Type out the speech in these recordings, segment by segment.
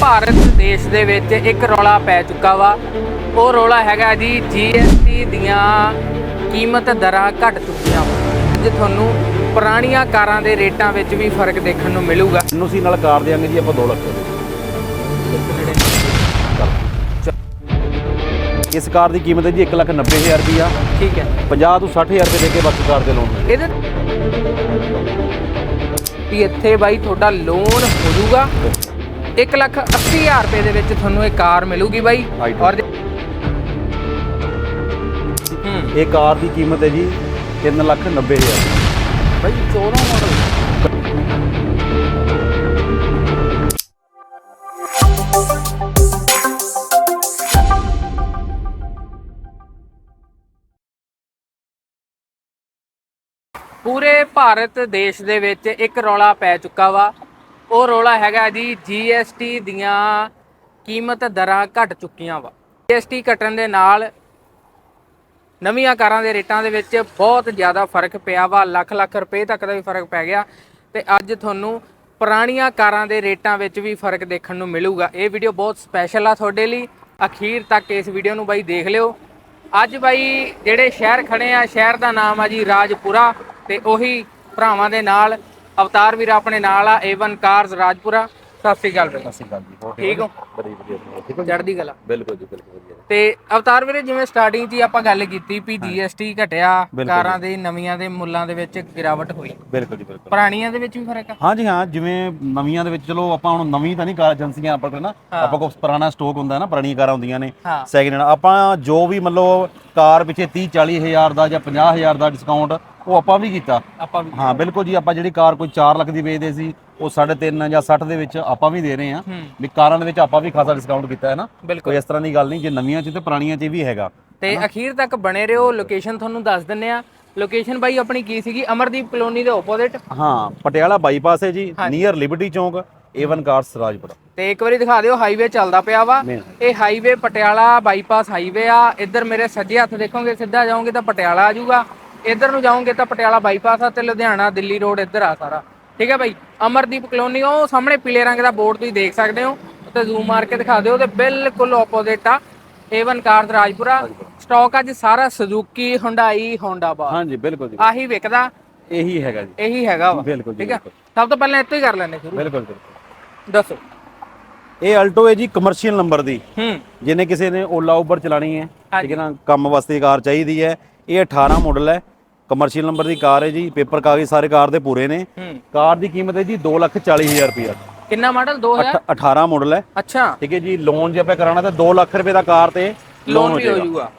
ਭਾਰਤ ਦੇਸ਼ ਦੇ ਵਿੱਚ ਇੱਕ ਰੌਲਾ ਪੈ ਚੁੱਕਾ ਵਾ। ਉਹ ਰੌਲਾ ਹੈਗਾ ਜੀ GST ਦੀਆਂ ਕੀਮਤ ਦਰਾਂ ਘਟ ਚੁੱਕੀਆਂ ਵਾ। ਤੁਹਾਨੂੰ ਪੁਰਾਣੀਆਂ ਕਾਰਾਂ ਦੇ ਰੇਟਾਂ ਵਿੱਚ ਵੀ ਫ਼ਰਕ ਦੇਖਣ ਨੂੰ ਮਿਲੂਗਾ। ਐਨਓਸੀ ਨਾਲ ਕਾਰ ਦੇਾਂਗੇ ਜੀ ਆਪਾਂ 2 ਲੱਖ। ਇਸ ਕਾਰ ਦੀ ਕੀਮਤ ਹੈ ਜੀ 1 ਲੱਖ 90 ਹਜ਼ਾਰ ਰੁਪਈਆ। ਠੀਕ ਹੈ। 50 ਤੋਂ 60 ਹਜ਼ਾਰ ਰੁਪਏ ਦੇ ਕੇ ਬਾਕੀ ਕਾਰ ਦੇ ਲੋਨ ਇਹਦੇ ਵੀ ਇੱਥੇ ਬਾਈ ਤੁਹਾਡਾ ਲੋਨ ਹੋ ਜਾਊਗਾ 1 ਲੱਖ 80 ਹਜ਼ਾਰ ਰੁਪਏ ਦੇ ਵਿੱਚ ਤੁਹਾਨੂੰ ਇਹ ਕਾਰ ਮਿਲੂਗੀ ਬਾਈ. ਔਰ ਹੂੰ। ਇਹ ਕਾਰ ਦੀ ਕੀਮਤ ਹੈ ਜੀ 3 ਲੱਖ 90 ਹਜ਼ਾਰ। ਬਾਈ 14 ਮਾਡਲ ਪੂਰੇ ਭਾਰਤ ਦੇਸ਼ ਦੇ ਵਿੱਚ ਇੱਕ ਰੌਲਾ ਪੈ ਚੁੱਕਾ ਵਾ। ਉਹ ਰੌਲਾ ਹੈਗਾ ਜੀ GST ਦੀਆਂ ਕੀਮਤ ਦਰਾਂ ਘਟ ਚੁੱਕੀਆਂ ਵਾ। GST ਘਟਣ ਦੇ ਨਾਲ ਨਵੀਆਂ ਕਾਰਾਂ ਦੇ ਰੇਟਾਂ ਦੇ ਵਿੱਚ ਬਹੁਤ ਜ਼ਿਆਦਾ ਫ਼ਰਕ ਪਿਆ ਵਾ, ਲੱਖ ਲੱਖ ਰੁਪਏ ਤੱਕ ਦਾ ਵੀ ਫ਼ਰਕ ਪੈ ਗਿਆ ਤੇ ਅੱਜ ਤੁਹਾਨੂੰ ਪੁਰਾਣੀਆਂ ਕਾਰਾਂ ਦੇ ਰੇਟਾਂ ਵਿੱਚ ਵੀ ਫ਼ਰਕ ਦੇਖਣ ਨੂੰ ਮਿਲੂਗਾ। ਇਹ ਵੀਡੀਓ ਬਹੁਤ ਸਪੈਸ਼ਲ ਆ ਤੁਹਾਡੇ ਲਈ। ਅਖੀਰ ਤੱਕ ਇਸ ਵੀਡੀਓ ਨੂੰ ਬਾਈ ਦੇਖ ਲਿਓ। ਅੱਜ ਬਾਈ ਜਿਹੜੇ ਸ਼ਹਿਰ ਖੜੇ ਆ, ਸ਼ਹਿਰ ਦਾ ਨਾਮ ਆ ਜੀ ਰਾਜਪੁਰਾ ਤੇ ਉਹੀ ਭਰਾਵਾਂ ਦੇ ਨਾਲ ਅਵਤਾਰ ਵੀਰ ਆਪਣੇ ਨਾਲ ਆ A1 ਕਾਰਸ ਰਾਜਪੁਰਾ। ਸਤਿ ਸ੍ਰੀ ਅਕਾਲ ਅਸੀਂ ਗੱਲ ਜੀ ਹੋਰ ਠੀਕ ਹੋ? ਬੜੀ ਵਧੀਆ ਠੀਕ ਹੋ? ਚੜ੍ਹਦੀ ਕਲਾ। ਬਿਲਕੁਲ ਜੀ ਬਿਲਕੁਲ ਵਧੀਆ। ਤੇ ਅਵਤਾਰ ਵੀਰੇ ਜਿਵੇਂ ਸਟਾਰਟਿੰਗ 'ਚ ਹੀ ਆਪਾਂ ਗੱਲ ਕੀਤੀ ਵੀ GST ਘਟਿਆ ਕਾਰਾਂ ਦੇ ਨਵੀਆਂ ਦੇ ਮੁੱਲਾਂ ਦੇ ਵਿੱਚ ਗਿਰਾਵਟ ਹੋਈ। ਬਿਲਕੁਲ ਜੀ ਬਿਲਕੁਲ। ਪੁਰਾਣੀਆਂ ਦੇ ਵਿੱਚ ਵੀ ਫ਼ਰਕ ਆ? ਹਾਂਜੀ ਹਾਂ ਜਿਵੇਂ ਨਵੀਆਂ ਦੇ ਵਿੱਚ ਚਲੋ ਆਪਾਂ ਹੁਣ ਨਵੀਂ ਤਾਂ ਨਹੀਂ ਕਾਰ ਏਜੰਸੀਆਂ ਆਪਾਂ ਕੋਲ ਨਾ ਆਪਾਂ ਕੋਲ ਪੁਰਾਣਾ ਸਟਾਕ ਹੁੰਦਾ ਨਾ ਪੁਰਾਣੀਆਂ ਕਾਰਾਂ ਹੁੰਦੀਆਂ ਨੇ ਹਾਂ। ਸੈਕਿੰਡ ਹੈਂਡ ਆਪਾਂ ਜੋ ਵੀ ਮਤਲਬ ਕਾਰ ਪਿੱਛੇ 30 40 ਹਜ਼ਾਰ ਦਾ ਜਾਂ 50 ਹਜ਼ਾਰ ਦਾ ਡਿਸਕਾਊਂਟ ਉਹ ਆਪਾਂ ਵੀ ਕੀਤਾ। ਆਪਾਂ ਵੀ ਹਾਂ ਬਿਲਕੁਲ ਜੀ ਆਪਾਂ ਜਿਹੜੀ ਕਾਰ ਕੋਈ 4 ਲੱਖ ਦੀ ਵੇਚਦੇ ਸੀ ਉਹ 3.5 ਜਾਂ 60 ਦੇ ਵਿੱਚ ਆਪਾਂ ਵੀ ਦੇ ਰਹੇ ਹੂੰ। ਵੀ ਕਾਰਾਂ ਦੇ ਵਿੱਚ ਆਪਾਂ ਵੀ ਖਾਸਾ ਡਿਸਕਾਊਂਟ ਕੀਤਾ ਹੈ ਨਾ। ਕੋਈ ਇਸ ਤਰ੍ਹਾਂ ਦੀ ਗੱਲ ਨਹੀਂ ਜੇ ਨਵੀਆਂ 'ਚ ਤੇ ਪੁਰਾਣੀਆਂ 'ਚ ਵੀ ਹੈਗਾ। ਤੇ ਅਖੀਰ ਤੱਕ ਬਣੇ ਰਹੋ ਲੋਕੇਸ਼ਨ ਤੁਹਾਨੂੰ ਦੱਸ ਦਿੰਨੇ ਆ ਲੋਕੇਸ਼ਨ ਬਾਈ ਆਪਣੀ ਕੀ ਸੀਗੀ? ਅਮਰਦੀਪ ਕਲੋਨੀ ਦੇ ਆਪੋਜ਼ਿਟ ਹਾਂ ਪਟਿਆਲਾ ਬਾਈਪਾਸ ਹੈ ਜੀ ਨੀਅਰ ਲਿਬਰਟੀ ਚੌਂਕ A1 ਕਾਰਸ ਰਾਜਪੁਰਾ ਤੇ ਇੱਕ ਵਾਰੀ ਦਿਖਾ ਦਿਓ ਹਾਈਵੇ ਚੱਲਦਾ ਪਿਆ ਵਾ। ਇਹ ਹਾਈਵੇ ਪਟਿਆਲਾ ਬਾਈਪਾਸ ਹਾਈਵੇ ਆ। ਇੱਧਰ ਮੇਰੇ ਸੱਜੇ ਹੱਥ ਦੇਖੋਗੇ ਸਿੱਧਾ ਜਾਓਗੇ ਤਾਂ ਪਟਿਆਲਾ ਆ ਜਾਊਗਾ। ਇੱਧਰ ਨੂੰ ਜਾਓਗੇ ਤਾਂ ਪਟਿਆਲਾ ਬਾਈਪਾਸ ਆ ਤੇ ਲੁਧਿਆਣਾ ਦਿੱਲੀ ਰੋਡ ਇੱਧਰ ਆ ਸਾਰਾ। ਠੀਕ ਹੈ ਬਾਈ? ਅਮਰਦੀਪ ਕਲੋਨੀ ਉਹ ਸਾਹਮਣੇ ਪੀਲੇ ਰੰਗ ਦਾ ਬੋਰਡ ਤੁਸੀਂ ਦੇਖ ਸਕਦੇ ਹੋ। ਤੇ ਜ਼ੂਮ ਮਾਰ ਕੇ ਦਿਖਾ ਦਿਓ ਤੇ ਬਿਲਕੁਲ ਆਪੋਜ਼ਿਟ ਆ। A1 cars Rajpura. ਸਟਾਕ ਅੱਜ ਸਾਰਾ ਸੁਜ਼ੂਕੀ ਹੁੰਡਾਈ ਹੋਂਡਾ ਬਾ ਹਾਂਜੀ ਬਿਲਕੁਲ ਜੀ। ਆਹੀ ਵਿਕਦਾ। ਇਹੀ ਹੈਗਾ ਜੀ। ਇਹੀ ਹੈਗਾ ਵਾ। ਬਿਲਕੁਲ ਠੀਕ ਹੈ? ਸਭ ਤੋਂ ਪਹਿਲਾਂ ਇੱਥੋਂ ਹੀ ਕਰ ਲੈਣੇ ਸ਼ੁਰੂ। ਬਿਲਕੁਲ ਬਿਲਕੁਲ। ਦੱਸੋ। ਇਹ ਅਲਟੋ ਹੈ ਜੀ ਕਮਰਸ਼ੀਅਲ ਨੰਬਰ ਦੀ। ਹੂੰ। ਜਿਹਨੇ ਕਿਸੇ ਨੇ ਓਲਾ ਉਬਰ ਚਲਾਣੀ ਹੈ ਠੀਕ ਹੈ ਨਾ ਕੰਮ ਵਾਸਤੇ ਕਾਰ ਚਾਹੀਦੀ ਹੈ ਇਹ 18 ਮਾਡਲ ਹੈ। ਕਮਰਸ਼ੀਅਲ ਨੰਬਰ ਦੀ ਕਾਰ ਹੈ ਜੀ ਪੇਪਰ ਕਾਗਜ਼ ਸਾਰੇ ਕਾਰ ਦੇ ਪੂਰੇ ਨੇ। ਕਾਰ ਦੀ ਕੀਮਤ ਹੈ ਜੀ 240000 ਰੁਪਇਆ। ਕਿੰਨਾ ਮਾਡਲ 2000 18 ਮਾਡਲ ਹੈ। ਅੱਛਾ। ਠੀਕ ਹੈ ਜੀ ਲੋਨ ਜੇ ਆਪਾਂ ਕਰਾਣਾ ਤਾਂ 2 ਲੱਖ ਰੁਪਏ ਦਾ ਕਾਰ ਤੇ ਲੋਨ ਵੀ ਹੋ ਜਾਊਗਾ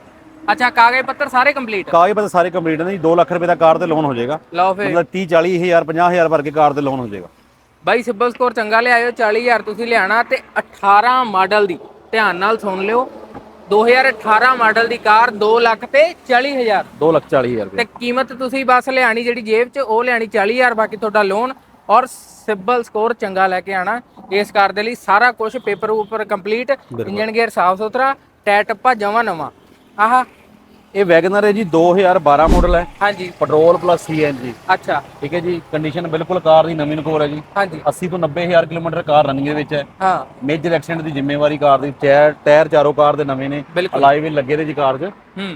ਅੱਛਾ ਕਾਗਜ਼ ਪੱਤਰ ਸਾਰੇ ਕੰਪਲੀਟ ਕਾਗਜ਼ ਪੱਤਰ ਸਾਰੇ ਕੰਪਲੀਟ ਨੇ ਜੀ 2 ਲੱਖ ਰੁਪਏ ਦਾ ਕਾਰ ਤੇ ਲੋਨ ਹੋ ਜਾਏਗਾ। ਮਤਲਬ 30 40000 50000 ਭਰ ਕੇ ਕਾਰ ਤੇ ਲੋਨ ਹੋ ਜਾਏਗਾ। ਬਾਈ ਸਿਬਲ ਸਕੋਰ ਚੰਗਾ ਲਿਆਇਓ 40000 ਤੁਸੀਂ ਲਿਆਣਾ ਤੇ 18 ਮਾਡਲ ਦੀ। ਧਿਆਨ ਨਾਲ ਸੁਣ ਲਿਓ। 2018 ਮਾਡਲ ਦੀ ਕਾਰ 2 ਲੱਖ ਤੇ 40000 2 ਲੱਖ 40000 ਰੁਪਏ। ਤੇ ਕੀਮਤ ਤੁਸੀਂ ਬਸ ਲਿਆਣੀ ਜਿਹੜੀ ਜੇਬ 'ਚ ਉਹ ਲਿਆਣੀ 40000 ਬਾਕੀ ਤੁਹਾਡਾ ਲੋਨ ਔਰ ਸਿਬਲ ਸਕੋਰ ਚੰਗਾ ਲੈ ਕੇ ਆਣਾ ਇਸ ਕਾਰ ਦੇ ਲਈ ਸਾਰਾ ਕੁਝ ਪੇਪਰ ਉੱਪਰ ਕੰਪਲੀਟ ਇੰਜਨ ਗੇਅਰ ਸਾਫ਼ ਸੁਥਰਾ ਟਾਇਰ ਟੱਪਾ ਜਮਾ ਨਵਾਂ। ਆਹ ਇਹ ਵੈਗਨਰ ਹੈ ਜੀ 2012 ਮਾਡਲ ਹੈ। ਹਾਂਜੀ। ਪੈਟਰੋਲ ਪਲੱਸ ਸੀਐਨਜੀ ਅੱਛਾ। ਠੀਕ ਹੈ ਜੀ ਕੰਡੀਸ਼ਨ ਬਿਲਕੁਲ ਕਾਰ ਦੀ ਨਵੀਂ ਨਕੋਰ ਹੈ ਜੀ। ਹਾਂਜੀ। 80 ਤੋਂ 90000 ਕਿਲੋਮੀਟਰ ਕਾਰ ਰਨਿੰਗ ਦੇ ਵਿੱਚ ਹੈ। ਹਾਂ। ਮੇਜਰ ਐਕਸੀਡੈਂਟ ਦੀ ਜ਼ਿੰਮੇਵਾਰੀ ਕਾਰ ਦੀ ਟਾਇਰ ਟਾਇਰ ਚਾਰੋਂ ਕਾਰ ਦੇ ਨਵੇਂ ਨੇ। ਬਿਲਕੁਲ। ਅਲਾਈ ਵੀ ਲੱਗੇ ਨੇ ਜੀ ਕਾਰ 'ਚ।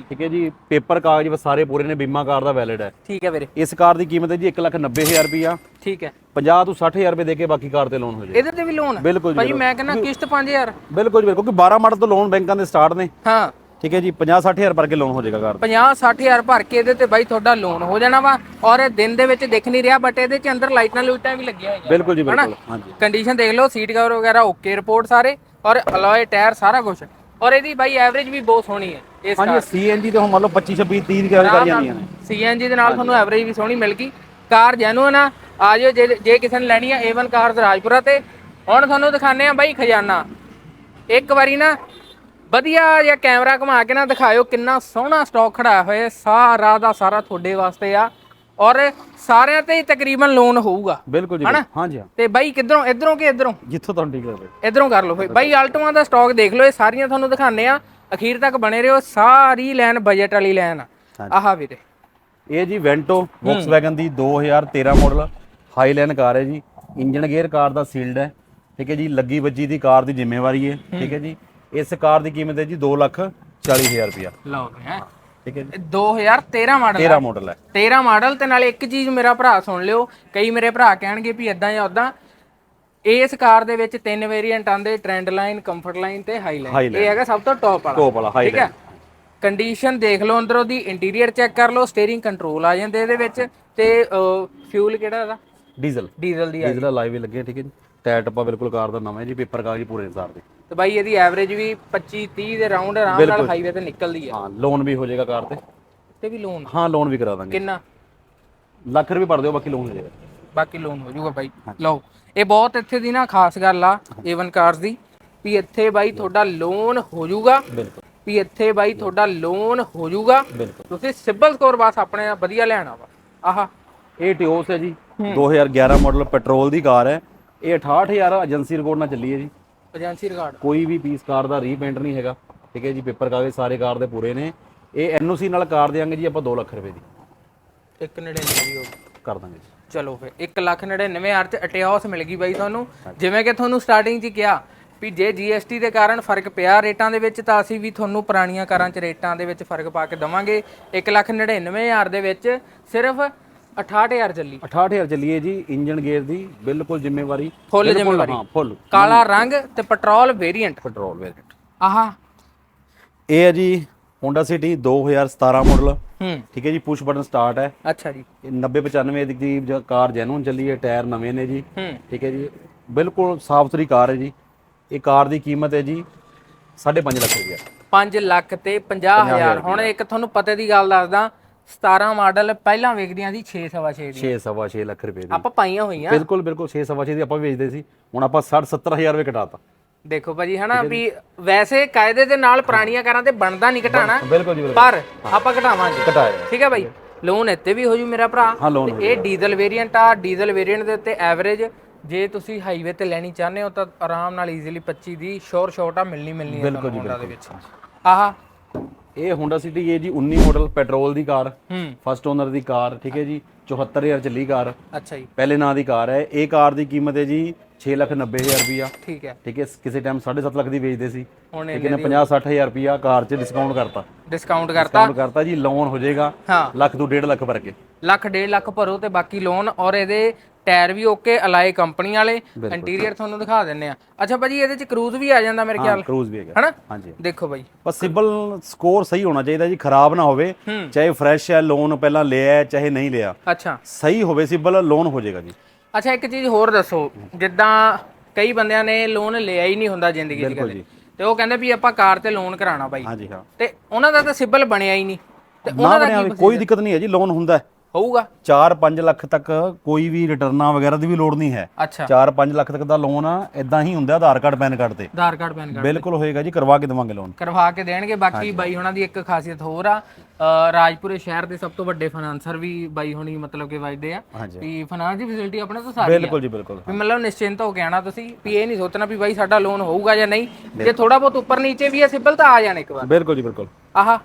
ਠੀਕ ਹੈ ਜੀ ਪੇਪਰ ਕਾਗਜ਼ ਬਸ ਸਾਰੇ ਪੂਰੇ ਨੇ ਬੀਮਾ ਕਾਰ ਦਾ ਵੈਲਿਡ ਹੈ। ਠੀਕ ਹੈ ਵੀਰੇ। ਇਸ ਕਾਰ ਦੀ ਕੀਮਤ ਹੈ ਜੀ 190000 ਰੁਪਇਆ ਠੀਕ ਹੈ। 50 ਤੋਂ 60000 ਰੁਪਏ ਦੇ ਕੇ ਬਾਕੀ ਕਾਰ ਤੇ ਲੋਨ ਹੋ ਜਾਏ। ਇਹਦੇ ਤੇ ਵੀ ਲੋਨ ਬਿਲਕੁਲ ਜੀ ਭਾਜੀ ਮੈਂ ਕਹਿੰਦਾ ਕਿਸ਼ਤ 5000 ਬਿਲਕੁਲ ਜੀ ਕਿਉਂਕਿ 12 ਮਾਡਲ ਤੋਂ ਲੋਨ ਬੈਂਕਾਂ ਦੇ ਸਟਾਰਟ ਨੇ। ਹਾਂ। ਠੀਕ ਹੈ ਜੀ 50 60000 ਭਰ ਕੇ ਲੋਨ ਹੋ ਜਾਏਗਾ ਕਾਰ 50 60000 ਭਰ ਕੇ ਇਹਦੇ ਤੇ ਬਾਈ ਤੁਹਾਡਾ ਲੋਨ ਹੋ ਜਾਣਾ ਵਾ ਔਰ ਇਹ ਦਿਨ ਦੇ ਵਿੱਚ ਦਿਖ ਨਹੀਂ ਰਿਹਾ ਬਟ ਇਹਦੇ ਚ ਅੰਦਰ ਲਾਈਟਾਂ ਲੂਟਾਂ ਵੀ ਲੱਗੀਆਂ ਹੋਈਆਂ ਬਿਲਕੁਲ ਜੀ ਬਿਲਕੁਲ ਹਾਂਜੀ। ਕੰਡੀਸ਼ਨ ਦੇਖ ਲਓ ਸੀਟ ਕਵਰ ਵਗੈਰਾ ਓਕੇ ਰਿਪੋਰਟ ਸਾਰੇ ਔਰ ਅਲੋਏ ਟਾਇਰ ਸਾਰਾ ਕੁਝ ਔਰ ਇਹਦੀ ਬਾਈ ਐਵਰੇਜ ਵੀ ਬਹੁਤ ਸੋਹਣੀ ਹੈ ਇਸ ਹਾਂਜੀ ਸੀਐਨਜੀ ਤੇ ਹੁਣ ਮੰਨ ਲਓ 25 26 30 ਦੀ ਕਰ ਜਾਂਦੀਆਂ ਨੇ। ਸੀਐਨਜੀ ਦੇ ਨਾਲ ਤੁਹਾਨੂੰ ਐਵਰੇਜ ਵੀ ਸੋਹਣੀ ਮਿਲ ਗਈ। ਕਾਰ ਜੈਨੂਨ ਆ ਆ ਜਾਓ ਜੇ ਜੇ ਕਿਸੇ ਨੇ ਲੈਣੀ ਆ A1 ਕਾਰ ਰਾਜਪੁਰਾ ਤੇ। ਹੁਣ ਤੁਹਾਨੂੰ ਦਿਖਾਣੇ ਆ ਬਾਈ ਖਜ਼ਾਨਾ। ਇੱਕ ਵਾਰੀ ਨਾ ਵਧੀਆ ਜਿਹਾ ਕੈਮਰਾ ਘੁਮਾ ਕੇ ਨਾ ਦਿਖਾਇਓ ਕਿੰਨਾ ਸੋਹਣਾ ਸਟਾਕ ਖੜਾ ਹੋਇਆ ਸਾਰਾ ਦਾ ਸਾਰਾ ਤੁਹਾਡੇ ਵਾਸਤੇ ਆ। ਔਰ ਸਾਰਿਆਂ ਤੇ ਹੀ ਤਕਰੀਬਨ ਲੋਨ ਹੋਊਗਾ। ਬਿਲਕੁਲ ਜੀ। ਹਾਂਜੀ ਹਾਂ। ਤੇ ਬਾਈ ਕਿੱਧਰੋਂ ਇਧਰੋਂ ਕਿ ਇਧਰੋਂ? ਜਿੱਥੋਂ ਤੁਹਾਨੂੰ ਠੀਕ ਲੱਗੇ ਇਧਰੋਂ ਕਰ ਲਓ। ਬਾਈ ਆਲਟੋਆਂ ਦਾ ਸਟਾਕ ਦੇਖ ਲਓ ਇਹ ਸਾਰੀਆਂ ਤੁਹਾਨੂੰ ਦਿਖਾਣੇ ਆ। ਅਖੀਰ ਤੱਕ ਬਣੇ ਰਹੋ ਸਾਰੀ ਲਾਈਨ ਬਜਟ ਵਾਲੀ ਲਾਈਨ ਆ। ਆਹ ਵੀਰੇ। ਇਹ ਜੀ ਵੈਂਟੋ ਵੌਕਸਵੈਗਨ ਦੀ 2013 ਮਾਡਲ ਹਾਈਲਾਈਨ ਕਾਰ ਹੈ ਜੀ। ਇੰਜਨ ਗੇਅਰ ਕਾਰ ਦਾ ਸੀਲਡ ਹੈ। ਠੀਕ ਹੈ ਜੀ ਲੱਗੀ ਵੱਜੀ ਦੀ ਕਾਰ ਦੀ ਜ਼ਿੰਮੇਵਾਰੀ ਹੈ। ਠੀਕ ਹੈ ਜੀ। ਇਸ ਕਾਰ ਦੀ ਕੀਮਤ ਹੈ ਜੀ 2 ਲੱਖ 40 ਹਜ਼ਾਰ ਰੁਪਇਆ। ਲਓ ਹੈ। ਠੀਕ ਹੈ ਜੀ। 2013 ਮਾਡਲ 13 ਮਾਡਲ ਹੈ। 13 ਮਾਡਲ ਤੇ ਨਾਲੇ ਇੱਕ ਚੀਜ਼ ਮੇਰਾ ਭਰਾ ਸੁਣ ਲਿਓ ਕਈ ਮੇਰੇ ਭਰਾ ਕਹਿਣਗੇ ਵੀ ਇਦਾਂ ਜਾਂ ਉਦਾਂ ਇਸ ਕਾਰ ਦੇ ਵਿੱਚ ਤਿੰਨ ਵੇਰੀਐਂਟ ਆਂਦੇ ਟ੍ਰੈਂਡ ਲਾਈਨ ਕੰਫਰਟ ਲਾਈਨ ਤੇ ਹਾਈ ਲਾਈਨ Highline। ਇਹ ਹੈਗਾ ਸਭ ਤੋਂ ਟੌਪ ਵਾਲਾ। ਟੋਪ ਵਾਲਾ ਹਾਈ ਠੀਕ ਹੈ? ਕੰਡੀਸ਼ਨ ਦੇਖ ਲਓ ਅੰਦਰੋਂ ਦੀ ਇੰਟੀਰੀਅਰ ਚੈੱਕ ਕਰ ਲਓ ਸਟੀਅਰਿੰਗ ਕੰਟਰੋਲ ਆ ਜਾਂਦੇ ਇਹਦੇ ਵਿੱਚ। ਤੇ ਫਿਊਲ ਕਿਹੜਾ ਇਹਦਾ? ਡੀਜ਼ਲ ਡੀਜ਼ਲ ਦੀ ਆ ਡੀਜ਼ਲ ਲਾਈਵ ਹੀ ਲੱਗੇ ਠੀਕ ਹੈ ਜੀ। ਟਾਇਰ ਟੱਪਾ ਬਿਲਕੁਲ ਕਾਰ ਦਾ ਨਵਾਂ ਹੈ ਜੀ ਪੇਪਰ ਕਾਗਜ਼ ਪੂਰੇ ਅਨਸਾਰ ਦੇ। ਤੇ ਬਾਈ ਇਹਦੀ ਐਵਰੇਜ ਵੀ 25 30 ਦੇ ਰਾਉਂਡ ਆਰਾਮ ਨਾਲ ਹਾਈਵੇ ਤੇ ਨਿਕਲਦੀ ਆ। ਹਾਂ ਲੋਨ ਵੀ ਹੋ ਜਾਏਗਾ ਕਾਰ ਤੇ। ਤੇ ਵੀ ਲੋਨ ਹਾਂ ਲੋਨ ਵੀ ਕਰਾ ਦਾਂਗੇ। ਕਿੰਨਾ? ਲੱਖ ਰੁਪਏ ਭਰ ਦਿਓ ਬਾਕੀ ਲੋਨ ਹੋ ਜਾਏਗਾ। ਬਾਕੀ ਲੋਨ ਹੋ ਜਾਊਗਾ ਬਾਈ। ਲਓ ਇਹ ਬਹੁਤ ਇੱਥੇ ਦੀ ਨਾ ਖਾਸ ਗੱਲ ਆ ਏਵਨ ਕਾਰਸ ਦੀ ਵੀ ਇੱਥੇ ਬਾਈ ਤੁਹਾਡਾ ਲੋਨ ਹੋ ਜਾਊਗਾ। ਬਿਲਕੁਲ। ਵੀ ਇੱਥੇ ਬਾਈ ਤੁਹਾਡਾ ਲੋਨ ਹੋ ਜਾਊਗਾ। ਬਿਲਕੁਲ। ਤੁਸੀਂ ਸਿਬਲ ਸਕੋਰ ਬਸ ਆਪਣੇ ਵਧੀਆ ਲੈਣਾ ਵਾ। ਆਹਾ। ਇਹ ਟਿਓਸ ਹੈ ਜੀ। 2011 ਮਾਡਲ ਪੈਟਰੋਲ ਦੀ ਕਾਰ ਹੈ। ਇਹ 68000 ਏਜੰਸੀ ਰਿਕਾਰਡ ਨਾਲ ਚੱਲੀ ਹੈ ਜੀ। ਏਜੰਸੀ ਰਿਕਾਰਡ ਕੋਈ ਵੀ ਪੀਸ ਕਾਰ ਦਾ ਰੀਪੇਂਟ ਨਹੀਂ ਹੈਗਾ ਠੀਕ ਹੈ ਜੀ ਪੇਪਰ ਕਾਗਜ਼ ਸਾਰੇ ਕਾਰ ਦੇ ਪੂਰੇ ਨੇ। ਇਹ ਐਨਓਸੀ ਨਾਲ ਕਾਰ ਦੇਾਂਗੇ ਜੀ ਆਪਾਂ 2 ਲੱਖ ਰੁਪਏ ਦੀ। 199 ਦੀ ਹੋ ਗਈ। ਕਰ ਦਾਂਗੇ ਜੀ। ਚਲੋ ਫਿਰ 1 ਲੱਖ 99 ਹਜ਼ਾਰ ਚ ਅਟਿਆਸ ਮਿਲ ਗਈ ਬਾਈ ਤੁਹਾਨੂੰ। ਜਿਵੇਂ ਕਿ ਤੁਹਾਨੂੰ ਸਟਾਰਟਿੰਗ 'ਚ ਕਿਹਾ ਵੀ ਜੇ GST ਦੇ ਕਾਰਨ ਫ਼ਰਕ ਪਿਆ ਰੇਟਾਂ ਦੇ ਵਿੱਚ ਤਾਂ ਅਸੀਂ ਵੀ ਤੁਹਾਨੂੰ ਪੁਰਾਣੀਆਂ ਕਾਰਾਂ 'ਚ ਰੇਟਾਂ ਦੇ ਵਿੱਚ ਫ਼ਰਕ ਪਾ ਕੇ ਦਵਾਂਗੇ। 1 ਲੱਖ 99 ਹਜ਼ਾਰ ਦੇ ਵਿੱਚ ਸਿਰਫ 68000 ਚੱਲੀ। 68000 ਚੱਲੀਏ ਜੀ ਇੰਜਨ ਗੇਅਰ ਦੀ ਬਿਲਕੁਲ ਜ਼ਿੰਮੇਵਾਰੀ। ਫੁੱਲ ਬਿਲਕੁਲ, ਜ਼ਿੰਮੇਵਾਰੀ। ਹਾਂ ਫੁੱਲ। ਕਾਲਾ ਰੰਗ ਤੇ ਪੈਟਰੋਲ ਵੇਰੀਐਂਟ। Petrol variant. ਆਹਾ। ਇਹ ਹੈ ਜੀ Honda City 2017 ਮਾਡਲ ਹੂੰ। ਠੀਕ ਹੈ ਜੀ ਪੁਸ਼ ਬਟਨ ਸਟਾਰਟ ਹੈ। ਅੱਛਾ ਜੀ। ਇਹ 90 95 ਦੀ ਜ- ਕਾਰ ਜੈਨੂਨ ਚੱਲੀ ਹੈ ਟਾਇਰ ਨਵੇਂ ਨੇ ਜੀ। ਹੂੰ। ਠੀਕ ਹੈ ਜੀ ਬਿਲਕੁਲ ਸਾਫ਼ ਸੁਥਰੀ ਕਾਰ ਹੈ ਜੀ। ਇਹ ਕਾਰ ਦੀ ਕੀਮਤ ਹੈ ਜੀ 5.5 ਲੱਖ ਰੁਪਏ 5 ਲੱਖ ਤੇ 50000 ਹੁਣ ਇੱਕ ਤੁਹਾਨੂੰ ਪਤੇ ਦੀ ਗੱਲ ਦੱਸਦਾ 17 ਮਾਡਲ ਪਹਿਲਾਂ ਵੇਖਦੀਆਂ ਸੀ 6 ਸਵਾ 6 ਦੀ 6 ਸਵਾ 6 ਲੱਖ ਰੁਪਏ ਦੀ। ਆਪਾਂ ਪਾਈਆਂ ਹੋਈਆਂ। ਬਿਲਕੁਲ ਬਿਲਕੁਲ 6 ਸਵਾ 6 ਦੀ ਆਪਾਂ ਵੇਚਦੇ ਸੀ। ਹੁਣ ਆਪਾਂ 60 70000 ਰੁਪਏ ਘਟਾਤਾ ਦੇਖੋ ਭਾਜੀ ਹਨਾ ਵੀ ਵੈਸੇ ਕਾਇਦੇ ਦੇ ਨਾਲ ਪੁਰਾਣੀਆਂ ਕਾਰਾਂ ਤੇ ਬਣਦਾ ਨਹੀਂ ਘਟਾਣਾ ਬਿਲਕੁਲ ਜੀ ਬਿਲਕੁਲ। ਪਰ ਆਪਾਂ ਘਟਾਵਾਂਗੇ। ਘਟਾਇਆ। ਠੀਕ ਹੈ ਭਾਈ? ਲੋਨ ਇੱਥੇ ਵੀ ਹੋ ਜੂ ਮੇਰਾ ਭਰਾ। ਇਹ ਡੀਜ਼ਲ ਵੇਰੀਐਂਟ ਆ ਡੀਜ਼ਲ ਵੇਰੀਐਂਟ ਦੇ ਉੱਤੇ ਐਵਰੇਜ ਜੇ ਤੁਸੀਂ ਹਾਈਵੇ ਤੇ ਲੈਣੀ ਚਾਹੁੰਦੇ ਹੋ ਤਾਂ ਆਰਾਮ ਨਾਲ ਈਜ਼ੀਲੀ 25 ਦੀ ਸ਼ੋਰ ਸ਼ਾਰਟ ਆ ਮਿਲਣੀ ਮਿਲਣੀ ਹੈ ਤੁਹਾਨੂੰ Honda ਦੇ ਵਿੱਚ। ਆਹਾ ਇਹ Honda City ਇਹ ਜੀ 19 ਮਾਡਲ ਪੈਟਰੋਲ ਦੀ ਕਾਰ ਹੂੰ। ਫਸਟ ਓਨਰ ਦੀ ਕਾਰ ਠੀਕ ਹੈ ਜੀ 74000 ਚੱਲੀ ਕਾਰ ਅੱਛਾ ਜੀ। ਪਹਿਲੇ ਨਾਂ ਦੀ ਕਾਰ ਹੈ। ਇਹ ਕਾਰ ਦੀ ਕੀਮਤ ਹੈ ਜੀ 690000 ਰੁਪਿਆ ਠੀਕ ਹੈ। ਠੀਕ ਹੈ ਕਿਸੇ ਟਾਈਮ 7.5 ਲੱਖ ਦੀ ਵੇਚਦੇ ਸੀ। ਹੁਣ ਠੀਕ ਹੈ ਨਾ 50 60000 ਰੁਪਿਆ ਕਾਰ 'ਚ ਡਿਸਕਾਊਂਟ ਕਰਤਾ। ਡਿਸਕਾਊਂਟ ਕਰਤਾ। ਡਿਸਕਾਊਂਟ ਕਰਤਾ ਜੀ ਲੋਨ ਹੋ ਜਾਏਗਾ ਹਾਂ। ਲੱਖ ਤੋਂ 1.5 ਲੱਖ ਭਰ ਕੇ। ਲੱਖ ਡੇਢ ਲੱਖ ਭਰੋ ਤੇ ਬਾਕੀ ਲੋਨ ਔਰ ਇਹਦੇ ਟਾਇਰ ਵੀ ਓਕੇ ਅਲਾਈ ਕੰਪਨੀ ਵਾਲੇ ਇੰਟੀਰੀਅਰ ਤੁਹਾਨੂੰ ਦਿਖਾ ਦਿੰਨੇ ਆ। ਅੱਛਾ ਭਾਜੀ ਇਹਦੇ ਚ ਕਰੂਜ਼ ਵੀ ਆ ਜਾਂਦਾ ਮੇਰੇ ਖਿਆਲ? ਕਰੂਜ਼ ਵੀ ਹੈਗਾ। ਹਨਾ? ਹਾਂਜੀ। ਦੇਖੋ ਭਾਈ। ਬਸ ਸਿਬਲ ਸਕੋਰ ਸਹੀ ਹੋਣਾ ਚਾਹੀਦਾ ਜੀ ਖਰਾਬ ਨਾ ਹੋਵੇ। ਚਾਹੇ ਫਰੈਸ਼ ਹੈ ਲੋਨ ਪਹਿਲਾਂ ਲਿਆ ਹੈ ਚਾਹੇ ਨਹੀਂ ਲਿਆ। ਅੱਛਾ। ਸਹੀ ਹੋਵੇ ਸਿਬਲ ਲੋਨ ਹੋ ਜਾਏਗਾ ਜੀ। ਅੱਛਾ ਇੱਕ ਚੀਜ਼ ਹੋਰ ਦੱਸੋ। ਜਿੱਦਾਂ ਕਈ ਬੰਦਿਆਂ ਨੇ ਲੋਨ ਲਿਆ ਹੀ ਨਹੀਂ ਹੁੰਦਾ ਜ਼ਿੰਦਗੀ 'ਚ ਕਦੇ। ਤੇ ਉਹ ਕਹਿੰਦੇ ਵੀ ਆਪਾਂ ਕਾਰ ਤੇ ਲੋਨ ਕਰਾਣਾ ਬਾਈ ਹਾਂਜੀ ਹਾਂ। ਤੇ ਉਹਨਾਂ ਦਾ ਤਾਂ ਸਿਬਲ ਬਣਿਆ ਹੀ ਨਹੀਂ। ਤੇ ਉਹਨਾਂ ਦਾ ਕੋਈ ਦਿੱਕਤ ਨਹੀਂ ਹੈ ਜੀ ਲੋਨ ਹੁੰਦਾ ਹੈ। ਹੋਊਗਾ? 4-5 ਲੱਖ ਤੱਕ ਕੋਈ ਵੀ ਰਿਟਰਨਾਂ ਵਗੈਰਾ ਦੀ ਵੀ ਲੋੜ ਨਹੀਂ ਹੈ। ਅੱਛਾ। 4-5 ਲੱਖ ਤੱਕ ਦਾ ਲੋਨ ਇਦਾਂ ਹੀ ਹੁੰਦਾ ਆਧਾਰ ਕਾਰਡ ਪੈਨ ਕਾਰਡ ਤੇ। ਆਧਾਰ ਕਾਰਡ ਪੈਨ ਕਾਰਡ ਬਿਲਕੁਲ ਹੋਏਗਾ ਜੀ ਕਰਵਾ ਕੇ ਦੇਵਾਂਗੇ ਲੋਨ ਕਰਵਾ ਕੇ ਦੇਣਗੇ। ਬਾਕੀ ਬਾਈ ਹੁਣਾਂ ਦੀ ਇੱਕ ਖਾਸੀਅਤ ਹੋਰ ਆ ਰਾਜਪੁਰੇ ਸ਼ਹਿਰ ਦੇ ਸਭ ਤੋਂ ਵੱਡੇ ਫਾਈਨਾਂਸਰ ਵੀ ਬਾਈ ਹੁਣੀ ਮਤਲਬ ਕਿ ਵਜਦੇ ਆ। ਵੀ ਫਾਈਨਾਂਸ ਦੀ ਫੈਸਿਲਿਟੀ ਆਪਣੇ ਤੋਂ ਸਾਰੀ ਬਿਲਕੁਲ ਜੀ ਬਿਲਕੁਲ। ਵੀ ਮਤਲਬ ਨਿਸ਼ਚਿੰਤ ਹੋ ਕੇ ਆਣਾ ਤੁਸੀਂ ਵੀ ਇਹ ਨਹੀਂ ਸੋਚਣਾ ਵੀ ਬਾਈ ਸਾਡਾ ਲੋਨ ਹੋਊਗਾ ਜਾਂ ਨਹੀਂ। ਜੇ ਥੋੜਾ ਬਹੁਤ ਉੱਪਰ ਨੀਚੇ ਵੀ ਹੈ ਸਿਬਲ ਤਾਂ ਆ ਜਾਣ ਇੱਕ ਵਾਰ। ਬਿਲਕੁਲ ਜੀ ਬਿਲਕੁਲ। ਆਹਾ।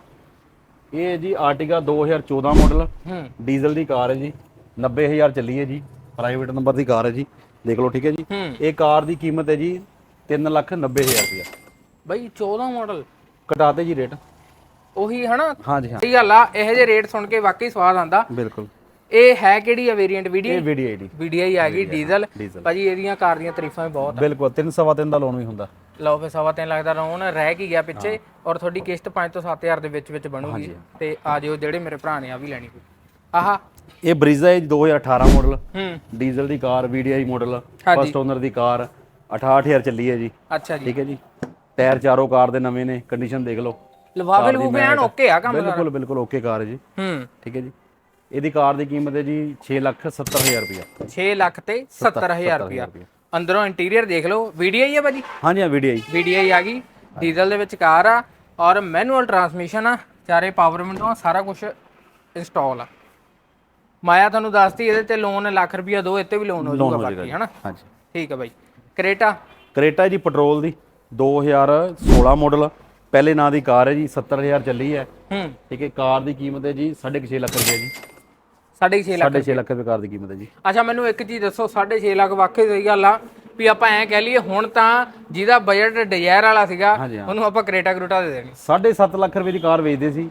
ਇਹ ਜੀ ਆਰਟਿਕਾ 2014 ਮਾਡਲ ਹੂੰ। ਡੀਜ਼ਲ ਦੀ ਕਾਰ ਹੈ ਜੀ। 90000 ਚੱਲੀ ਹੈ ਜੀ। ਪ੍ਰਾਈਵੇਟ ਨੰਬਰ ਦੀ ਕਾਰ ਹੈ ਜੀ। ਦੇਖ ਲਓ ਠੀਕ ਹੈ ਜੀ। ਇਹ ਕਾਰ ਦੀ ਕੀਮਤ ਹੈ ਜੀ 390000 ਰੁਪਇਆ ਬਾਈ 14 ਮਾਡਲ ਕਟਾਤੇ ਜੀ ਰੇਟ ਉਹੀ ਹਨਾ? ਹਾਂਜੀ ਹਾਂ। ਸਹੀ ਗੱਲ ਆ ਇਹੋ ਜਿਹੇ ਰੇਟ ਸੁਣ ਕੇ ਵਾਕਈ ਸਵਾਦ ਆਂਦਾ ਬਿਲਕੁਲ। ਇਹ ਹੈ ਕਿਹੜੀ ਆ ਵੇਰੀਐਂਟ ਵੀਡੀਓ ਇਹ VDID ਵੀਡੀਆਈ ਆ ਗਈ ਡੀਜ਼ਲ ਭਾਜੀ ਇਹਦੀਆਂ ਕਾਰ ਦੀਆਂ ਤਾਰੀਫਾਂ ਵੀ ਬਹੁਤ ਆ। ਬਿਲਕੁਲ 3.5 ਦਾ ਲੋਨ ਵੀ ਹੁੰਦਾ। ਲਓ ਫਿਰ ਸਵਾ ਤਿੰਨ ਲੱਖ ਦਾ ਲੋਨ ਰਹਿ ਕੀ ਗਿਆ ਪਿੱਛੇ ਔਰ ਤੁਹਾਡੀ ਕਿਸ਼ਤ 5 ਤੋਂ 7000 ਦੇ ਵਿੱਚ ਵਿੱਚ ਬਣੂਗੀ ਤੇ ਆ ਜਿਓ ਜਿਹੜੇ ਮੇਰੇ ਭਰਾ ਨੇ ਆ ਵੀ ਲੈਣੀ ਆਹਾ। ਇਹ ਬਰੀਜ਼ਾ ਹੈ ਜੀ 2018 ਮਾਡਲ ਹੂੰ। ਡੀਜ਼ਲ ਦੀ car VDI model. First owner ਦੀ ਕਾਰ 68000 ਚੱਲੀ ਹੈ ਜੀ। ਅੱਛਾ ਜੀ। ਠੀਕ ਹੈ ਜੀ। ਟਾਇਰ ਚਾਰੋਂ ਕਾਰ ਦੇ ਨਵੇਂ ਨੇ ਕੰਡੀਸ਼ਨ ਦੇਖ ਲਓ। ਲਵਾਵੇ ਲੂਵੇ ਐਨ ਓਕੇ ਆ ਕੰਮ ਬਿਲਕੁਲ ਬਿਲਕੁਲ ਓਕੇ ਕਾਰ ਹੈ ਜੀ। ਹੂੰ। ਠੀਕ ਹੈ ਜੀ। ਇਹਦੀ ਕਾਰ ਦੀ ਕੀਮਤ ਹੈ ਜੀ 670000 ਰੁਪਇਆ। 6 ਲੱਖ ਤੇ 70000 ਰੁਪਇਆ। ਅੰਦਰੋਂ ਇੰਟੀਰੀਅਰ ਦੇਖ ਲਓ ਵੀਡੀਆਈ ਆ ਭਾਜੀ? ਹਾਂਜੀ ਹਾਂ VDI ਵੀਡੀਆਈ ਆ ਗਈ ਡੀਜ਼ਲ ਦੇ ਵਿੱਚ ਕਾਰ ਆ ਔਰ ਮੈਨੂਅਲ ਟਰਾਂਸਮਿਸ਼ਨ ਆ ਚਾਰੇ ਪਾਵਰ ਵਿੰਡੋ ਸਾਰਾ ਕੁਝ ਇੰਸਟਾਲ ਆ। ਮਾਇਆ ਤੁਹਾਨੂੰ ਦੱਸਤੀ ਇਹਦੇ ਤੇ ਲੋਨ ਲੱਖ ਰੁਪਇਆ ਦੋ ਇੱਥੇ ਵੀ ਲੋਨ ਹੋ ਜਾਊਗਾ ਬਾਕੀ ਹਨਾ? ਹਾਂਜੀ। ਠੀਕ ਹੈ ਬਾਈ। ਕਰੇਟਾ? ਕਰੇਟਾ ਜੀ ਪੈਟਰੋਲ ਦੀ 2016 ਮਾਡਲ ਪਹਿਲੇ ਨਾਂ ਦੀ ਕਾਰ ਹੈ ਜੀ 70000 ਚੱਲੀ ਹੈ। ਹੂੰ। ਠੀਕ ਹੈ ਕਾਰ ਦੀ ਕੀਮਤ ਹੈ ਜੀ 6.5 ਲੱਖ ਰੁਪਏ ਜੀ। 6.5 ਲੱਖ 6.5 ਲੱਖ ਰੁਪਏ। ਕਾਰ ਦੀ ਕੀਮਤ ਹੈ ਜੀ। ਅੱਛਾ ਮੈਨੂੰ ਇੱਕ ਚੀਜ਼ ਦੱਸੋ 6.5 ਲੱਖ ਵਾਕਈ ਸਹੀ ਗੱਲ ਆ ਵੀ ਆਪਾਂ ਐਂ ਕਹਿ ਲਈਏ ਹੁਣ ਤਾਂ ਜਿਹਦਾ ਬਜਟ ਡਿਜ਼ਾਇਰ ਵਾਲਾ ਸੀਗਾ। ਉਹਨੂੰ ਆਪਾਂ ਕਰੇਟਾ ਕਰੂਟਾ ਦੇ ਦੇਣੀ। 7.5 ਲੱਖ ਰੁਪਏ ਦੀ ਕਾਰ ਵੇਚਦੇ ਸੀ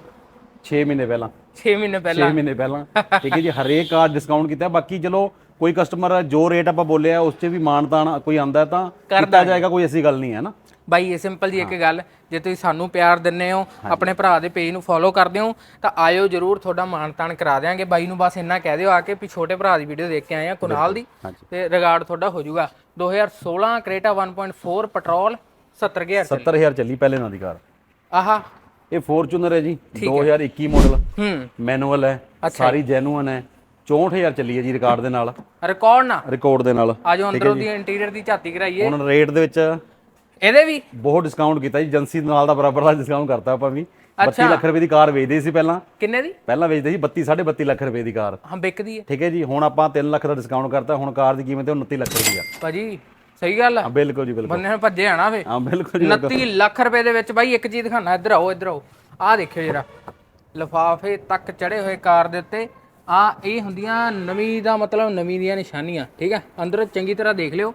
6 ਮਹੀਨੇ ਪਹਿਲਾਂ। 6 ਮਹੀਨੇ 6 ਪਹਿਲਾਂ ਮਹੀਨੇ ਪਹਿਲਾਂ। ਠੀਕ ਹੈ ਜੀ ਹਰੇਕ ਕਾਰ ਡਿਸਕਾਊਂਟ ਕੀਤਾ ਬਾਕੀ ਚਲੋ ਕੋਈ ਕਸਟਮਰ ਜੋ ਰੇਟ ਆਪਾਂ ਬੋਲਿਆ ਉਸ 'ਚ ਵੀ ਮਾਨਤਾਨ ਕੋਈ ਆਂਦਾ ਤਾਂ ਕੀਤਾ ਜਾਏਗਾ ਕੋਈ ਐਸੀ ਗੱਲ ਨਹੀਂ ਹੈ ਨਾ। ਬਾਈ ਇਹ ਸਿੰਪਲ ਜੀ ਇੱਕ ਗੱਲ ਜੇ ਤੁਸੀਂ ਸਾਨੂੰ ਪਿਆਰ ਦਿੰਨੇ ਹੋ ਆਪਣੇ ਭਰਾ ਦੇ ਪੇਜ ਨੂੰ ਫੋਲੋ ਕਰਦੇ ਹੋ ਤਾਂ ਆਇਓ ਜਰੂਰ ਤੁਹਾਡਾ ਮਾਣ ਤਾਣ ਕਰਾ ਦਿਆਂਗੇ। ਬਾਈ ਨੂੰ ਬਸ ਇੰਨਾ ਕਹਿ ਦਿਓ ਆ ਕੇ ਵੀ ਛੋਟੇ ਭਰਾ ਦੀ ਵੀਡੀਓ ਦੇਖ ਕੇ ਆਏ ਆ ਕੁਨਾਲ ਦੀ। ਤੇ ਰਿਗਾਰਡ ਤੁਹਾਡਾ ਹੋ ਜਾਊਗਾ। 2016 ਕ੍ਰੇਟਾ 1.4 ਪੈਟਰੋਲ 70 ਗੇਅਰ 70000 ਚੱਲੀ। ਪਹਿਲੇ ਨਾਲ ਦੀ ਕਾਰ। ਆਹਾ। ਇਹ ਫੋਰਚੂਨਰ ਹੈ ਜੀ 2021 ਮਾਡਲ ਹੂੰ। ਮੈਨੂਅਲ ਹੈ ਸਾਰੀ ਜੈਨੂਅਨ ਹੈ। 64000 ਚੱਲੀ ਹੈ ਜੀ ਰਿਕਾਰਡ ਦੇ ਨਾਲ। ਰਿਕਾਰਡ ਨਾ? ਰਿਕਾਰਡ ਦੇ ਨਾਲ। ਆਜੋ ਅੰਦਰੋਂ ਦੀ ਇੰਟੀਰੀਅਰ ਦੀ ਝਾਤੀ ਕਰਾਈਏ। ਹੁਣ ਰੇਟ ਦੇ ਵਿੱਚ ਇਹਦੇ ਵੀ? ਬਹੁਤ ਡਿਸਕਾਊਂਟ ਕੀਤਾ ਜੀ। ਏਜੰਸੀ ਨਾਲ ਦਾ ਬਰਾਬਰ ਦਾ ਡਿਸਕਾਊਂਟ ਕਰਤਾ ਆਪਾਂ ਵੀ। 32 ਲੱਖ ਰੁਪਏ ਦੀ ਕਾਰ ਵੇਚਦੇ ਸੀ ਪਹਿਲਾਂ। ਕਿੰਨੇ ਦੀ? ਪਹਿਲਾਂ ਵੇਚਦੇ ਸੀ 32 32.5 ਲੱਖ ਰੁਪਏ ਦੀ ਕਾਰ। ਹਾਂ ਵਿਕਦੀ ਹੈ। ਠੀਕ ਹੈ ਜੀ। ਹੁਣ ਆਪਾਂ 3 ਲੱਖ ਦਾ ਡਿਸਕਾਊਂਟ ਕਰਤਾ। ਹੁਣ ਕਾਰ ਦੀ ਕੀਮਤ ਹੈ 29 ਲੱਖ ਰੁਪਏ ਭਾਜੀ ਸਹੀ ਗੱਲ ਆ। ਹਾਂ ਬਿਲਕੁਲ ਜੀ ਬਿਲਕੁਲ। ਬੰਦੇ ਨੇ ਭੱਜੇ ਆਣਾ ਵੇ ਹਾਂ ਬਿਲਕੁਲ ਜੀ 29 ਲੱਖ ਰੁਪਏ ਦੇ ਵਿੱਚ ਬਾਈ ਇੱਕ ਚੀਜ਼ ਦਿਖਾਣਾ ਇੱਧਰ ਆਓ ਇੱਧਰ ਆਓ। ਆਹ ਦੇਖਿਓ ਜਰਾ। ਲਫਾਫੇ ਤੱਕ ਚੜੇ ਹੋਏ ਕਾਰ ਦੇ ਉੱਤੇ। ਆ ਇਹ ਹੁੰਦੀਆਂ ਨਵੀਂ ਦਾ ਮਤਲਬ ਨਵੀਂ ਦੀਆਂ ਨਿਸ਼ਾਨੀਆਂ ਠੀਕ ਹੈ? ਅੰਦਰ ਚੰਗੀ ਤਰ੍ਹਾਂ ਦੇਖ ਲਿਓ।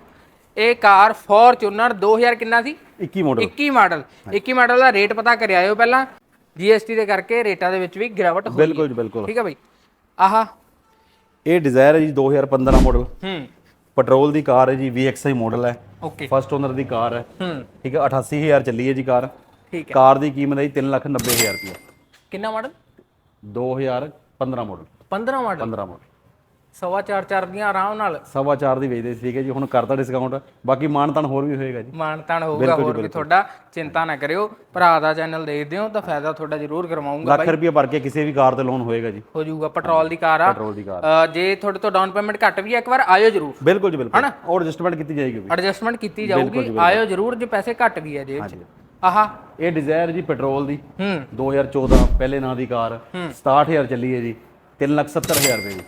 ਇਹ ਕਾਰ ਫੋਰਚੂਨਰ 2000 ਕਿੰਨਾ ਸੀ? 21 ਮਾਡਲ 21 ਮਾਡਲ 21 ਮਾਡਲ ਦਾ ਰੇਟ ਪਤਾ ਕਰਿਆ ਆਇਓ ਪਹਿਲਾਂ। GST ਦੇ ਕਰਕੇ ਰੇਟਾਂ ਦੇ ਵਿੱਚ ਵੀ ਗਿਰਾਵਟ ਹੋਈ ਬਿਲਕੁਲ ਬਿਲਕੁਲ। ਠੀਕ ਹੈ ਬਾਈ? ਆਹਾ। ਇਹ ਡਿਜ਼ਾਇਰ ਹੈ ਜੀ 2015 ਮਾਡਲ ਹੂੰ। ਪੈਟਰੋਲ ਦੀ ਕਾਰ ਹੈ ਜੀ VXI ਮਾਡਲ ਹੈ। ਓਕੇ ਫਸਟ ਓਨਰ ਦੀ ਕਾਰ ਹੈ। ਹੂੰ। ਠੀਕ ਹੈ 88000 ਚੱਲੀ ਹੈ ਜੀ ਕਾਰ। ਠੀਕ ਹੈ। ਕਾਰ ਦੀ ਕੀਮਤ ਹੈ ਜੀ 390000 ਰੁਪਏ ਕਿੰਨਾ ਮਾਡਲ 2015 ਮਾਡਲ 15 ਮਾਡਲ 15 ਮਾਡਲ ਸਵਾ ਚਾਰ ਚਾਰ ਦੀਆਂ ਆਰਾਮ ਨਾਲ। ਸਵਾ ਚਾਰ ਦੀ ਵੇਚਦੇ ਸੀ ਠੀਕ ਹੈ ਜੀ ਹੁਣ ਕਰਤਾ ਡਿਸਕਾਊਂਟ ਬਾਕੀ ਮਾਨਤਾਨ ਹੋਰ ਵੀ ਹੋਏਗਾ ਜੀ। ਮਾਨਤਾਨ ਹੋਊਗਾ ਹੋਰ ਵੀ ਤੁਹਾਡਾ ਚਿੰਤਾ ਨਾ ਕਰਿਓ। ਭਰਾ ਦਾ ਚੈਨਲ ਦੇਖਦੇ ਹੋ ਤਾਂ ਫਾਇਦਾ ਤੁਹਾਡਾ ਜ਼ਰੂਰ ਕਰਵਾਉਂਗਾ ਲੱਖ ਰੁਪਏ ਭਰ ਕੇ ਕਿਸੇ ਵੀ ਕਾਰ ਤੇ ਲੋਨ ਹੋਏਗਾ ਜੀ। ਹੋ ਜਾਊਗਾ ਪੈਟਰੋਲ ਦੀ ਕਾਰ ਆ। ਪੈਟਰੋਲ ਦੀ ਕਾਰ। ਜੇ ਤੁਹਾਡੇ ਤੋਂ ਡਾਊਨ ਪੇਮੈਂਟ ਘੱਟ ਵੀ ਹੈ ਇੱਕ ਵਾਰ ਆਇਓ ਜ਼ਰੂਰ। ਬਿਲਕੁਲ ਜੀ ਬਿਲਕੁਲ। ਔਰ ਐਡਜਸਟਮੈਂਟ ਕੀਤੀ ਜਾਏਗੀ ਵੀ। ਐਡਜਸਟਮੈਂਟ ਕੀਤੀ ਜਾਊਗੀ। ਆਇਓ ਜ਼ਰੂਰ ਜੇ ਪੈਸੇ ਘੱਟ ਵੀ ਹੈ ਜੇਬ 'ਚ। ਆਹਾ। ਇਹ ਡਿਜ਼ਾਇਰ ਜੀ ਪੈਟਰੋਲ ਦੀ। ਹੂੰ। 2014 ਪਹਿਲੇ ਨਾਂ ਦੀ ਕਾਰ। 67000 ਚੱਲੀ ਹੈ ਜੀ। 370000 ਰੁਪਏ ਦੀ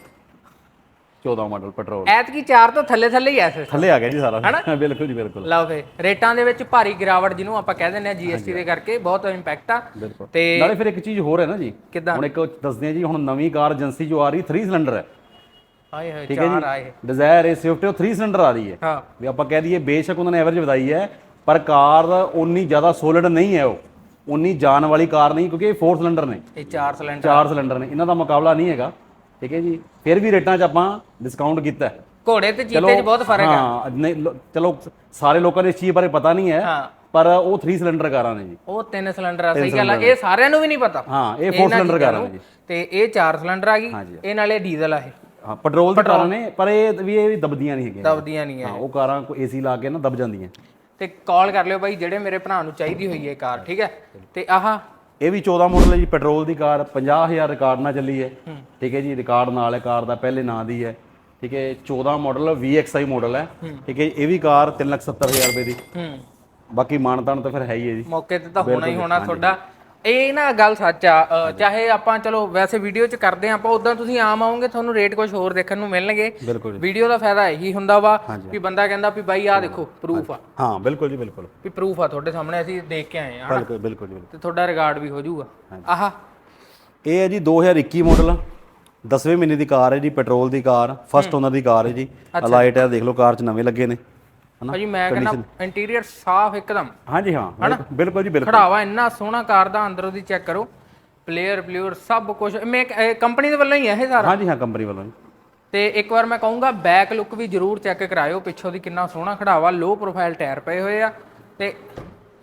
14 ਮਾਡਲ ਪੈਟਰੋਲ। ਐਤਕੀ ਚਾਰ ਤੋਂ ਥੱਲੇ ਥੱਲੇ ਹੀ ਐ ਥੱਲੇ ਆ ਗਿਆ ਜੀ ਸਾਰਾ। ਬਿਲਕੁਲ ਜੀ ਬਿਲਕੁਲ। ਲਓ ਫੇ ਰੇਟਾਂ ਦੇ ਵਿੱਚ ਭਾਰੀ ਗਿਰਾਵਟ ਜਿਹਨੂੰ ਆਪਾਂ ਕਹਿ ਦਿੰਦੇ ਆ GST ਦੇ ਕਰਕੇ ਬਹੁਤ ਇੰਪੈਕਟ ਆ। ਬਿਲਕੁਲ। ਤੇ ਨਾਲੇ ਫਿਰ ਇੱਕ ਚੀਜ਼ ਹੋਰ ਹੈ ਨਾ ਜੀ। ਕਿੱਦਾਂ? ਹੁਣ ਇੱਕ ਦੱਸਦੇ ਆ ਜੀ ਹੁਣ ਨਵੀਂ ਕਾਰ ਏਜੰਸੀ ਜੋ ਆ ਰਹੀ 3 ਸਿਲੰਡਰ ਹੈ। ਹਾਏ ਹਾਏ ਚਾਰ ਆਏ। ਡਿਜ਼ਾਇਰ ਹੈ ਸਵਿਫਟ ਉਹ 3 ਸਿਲੰਡਰ ਆ ਰਹੀ ਹੈ। ਹਾਂ। ਵੀ ਆਪਾਂ ਕਹਿ ਦਈਏ ਬੇਸ਼ੱਕ ਉਹਨਾਂ ਨੇ ਐਵਰੇਜ ਵਧਾਈ ਹੈ ਪਰ ਕਾਰ ਉਨੀ ਜ਼ਿਆਦਾ ਸੋਲਿਡ ਨਹੀਂ ਹੈ ਉਹ। ਉਨੀ ਜਾਨ ਵਾਲੀ ਕਾਰ ਨਹੀਂ ਕਿਉਂਕਿ ਇਹ 4 ਸਿਲੰਡਰ ਨੇ। ਇਹ ਚਾਰ ਸਿਲੰਡਰ 4 ਸਿਲੰਡਰ ਨੇ। ਇਹਨਾਂ ਦਾ ਮੁਕਾਬਲਾ ਨਹੀਂ ਹੈਗਾ। ਠੀਕ ਹੈ ਜੀ? ਫਿਰ ਵੀ ਰੇਟਾਂ 'ਚ ਆਪਾਂ ਡਿਸਕਾਊਂਟ ਕੀਤਾ ਹੈ। ਘੋੜੇ ਤੇ ਚੀਤੇ 'ਚ ਬਹੁਤ ਫ਼ਰਕ ਆ। ਹਾਂ ਨਹੀਂ ਚਲੋ ਸਾਰੇ ਲੋਕਾਂ ਨੂੰ ਇਸ ਚੀਜ਼ ਬਾਰੇ ਪਤਾ ਨਹੀਂ ਹੈ ਹਾਂ। ਪਰ ਉਹ 3 ਸਿਲੰਡਰ ਕਾਰਾਂ ਨੇ ਜੀ। ਉਹ ਤਿੰਨ ਸਿਲੰਡਰ ਆ ਸਹੀ ਗੱਲ ਆ। ਇਹ ਸਾਰਿਆਂ ਨੂੰ ਵੀ ਨਹੀਂ ਪਤਾ। ਹਾਂ ਇਹ 4 ਇਹਨਾਂ ਸਿਲੰਡਰ ਕਾਰਾਂ ਨੂੰ। ਜੀ। ਤੇ ਇਹ ਚਾਰ ਸਿਲੰਡਰ ਆ ਗਈ। ਇਹ ਨਾਲੇ ਡੀਜ਼ਲ ਆ ਇਹ। ਹਾਂ ਪੈਟਰੋਲ ਦੀ ਕਾਰਾਂ ਨੇ ਪਰ ਇਹ ਵੀ ਇਹ ਵੀ ਦਬਦੀਆਂ ਨਹੀਂ ਹੈਗੀਆਂ। ਦਬਦੀਆਂ ਨਹੀਂ ਹਾਂ ਹੈ ਉਹ ਕਾਰਾਂ ਕੋ ਏਸੀ ਲਾ ਕੇ ਨਾ ਦਬ ਜਾਂਦੀਆਂ। ਤੇ ਕਾਲ ਕਰ ਲਿਓ ਬਾਈ ਜਿਹੜੇ ਮੇਰੇ ਭਰਾ ਨੂੰ ਚਾਹੀਦੀ ਹੋਈ ਹੈ ਕਾਰ ਠੀਕ ਹੈ? ਤੇ ਆਹ ਇਹ ਵੀ 14 ਮਾਡਲ ਹੈ ਜੀ ਪੈਟਰੋਲ ਦੀ ਕਾਰ 50000 ਰਿਕਾਰਡ ਨਾਲ ਚੱਲੀ ਹੈ। ਠੀਕ ਹੈ ਜੀ ਰਿਕਾਰਡ ਨਾਲ ਹੈ ਕਾਰ ਦਾ ਪਹਿਲੇ ਨਾਂ ਦੀ ਹੈ। ਠੀਕ ਹੈ 14 ਮਾਡਲ VXI ਮਾਡਲ ਹੈ। ਠੀਕ ਹੈ ਇਹ ਵੀ ਕਾਰ 370000 ਰੁਪਏ ਦੀ। ਹੂੰ। ਬਾਕੀ ਮਾਨਤਾਨ ਤਾਂ ਫਿਰ ਹੈ ਹੀ ਹੈ ਜੀ। ਮੌਕੇ ਤੇ ਤਾਂ ਹੋਣਾ ਹੀ ਹੋਣਾ ਤੁਹਾਡਾ। ਇਹ ਨਾ ਗੱਲ ਸੱਚ ਆ ਅ, ਚਾਹੇ ਆਪਾਂ ਚਲੋ ਵੈਸੇ ਵੀਡੀਓ 'ਚ ਕਰਦੇ ਆ ਆਪਾਂ ਉਦਾਂ ਤੁਸੀਂ ਆਮ ਆਓਗੇ ਤੁਹਾਨੂੰ ਰੇਟ ਕੁਝ ਹੋਰ ਦੇਖਣ ਨੂੰ ਮਿਲਣਗੇ। ਬਿਲਕੁਲ ਜੀ। ਵੀਡੀਓ ਦਾ ਫਾਇਦਾ ਇਹੀ ਹੁੰਦਾ ਵਾ ਵੀ ਬੰਦਾ ਕਹਿੰਦਾ ਵੀ ਬਾਈ ਆਹ ਦੇਖੋ ਪ੍ਰੂਫ ਆ। ਹਾਂ ਬਿਲਕੁਲ ਜੀ ਬਿਲਕੁਲ। ਵੀ ਪ੍ਰੂਫ ਆ ਤੁਹਾਡੇ ਸਾਹਮਣੇ ਅਸੀਂ ਦੇਖ ਕੇ ਆਏ ਆ ਹਨਾ? ਬਿਲਕੁਲ ਬਿਲਕੁਲ ਜੀ ਬਿਲਕੁਲ। ਤੇ ਤੁਹਾਡਾ ਰਿਕਾਰਡ ਵੀ ਹੋ ਜਾਊਗਾ। ਆਹਾ। ਇਹ ਹੈ ਜੀ 2021 ਮਾਡਲ 10ਵੇਂ ਮਹੀਨੇ ਦੀ ਕਾਰ ਹੈ ਜੀ ਪੈਟਰੋਲ ਦੀ ਕਾਰ ਫਸਟ ਓਨਰ ਦੀ ਕਾਰ ਹੈ ਜੀ। ਅਲਾਈਟ ਹੈ ਦੇਖ ਲਓ ਕਾਰ 'ਚ ਨਵੇਂ ਲੱਗੇ ਨੇ। ਭਾਜੀ ਮੈਂ ਕਹਿੰਦਾ ਇੰਟੀਰੀਅਰ ਸਾਫ਼ ਇੱਕਦਮ। ਹਾਂਜੀ ਹਾਂ ਬਿਲਕੁਲ ਜੀ ਬਿਲਕੁਲ। ਖੜਾਵਾ ਇੰਨਾ ਸੋਹਣਾ ਕਾਰ ਦਾ ਅੰਦਰੋਂ ਦੀ ਚੈੱਕ ਕਰੋ। ਪਲੇਅਰ ਪਲੇਅਰ ਸਭ ਕੁਝ ਮੈਂ ਕੰਪਨੀ ਦੇ ਵੱਲੋਂ ਹੀ ਹੈ ਇਹ ਸਾਰਾ? ਹਾਂਜੀ ਹਾਂ ਕੰਪਨੀ ਵੱਲੋਂ ਤੇ ਇੱਕ ਵਾਰ ਮੈਂ ਕਹੂੰਗਾ ਬੈਕ ਲੁੱਕ ਵੀ ਜਰੂਰ ਚੈੱਕ ਕਰਾਇਓ। ਪਿੱਛੋਂ ਦੀ ਕਿੰਨਾ ਸੋਹਣਾ ਖੜਾਵਾ ਲੋ ਪ੍ਰੋਫਾਈਲ ਟਾਇਰ ਪਏ ਹੋਏ ਆ। ਤੇ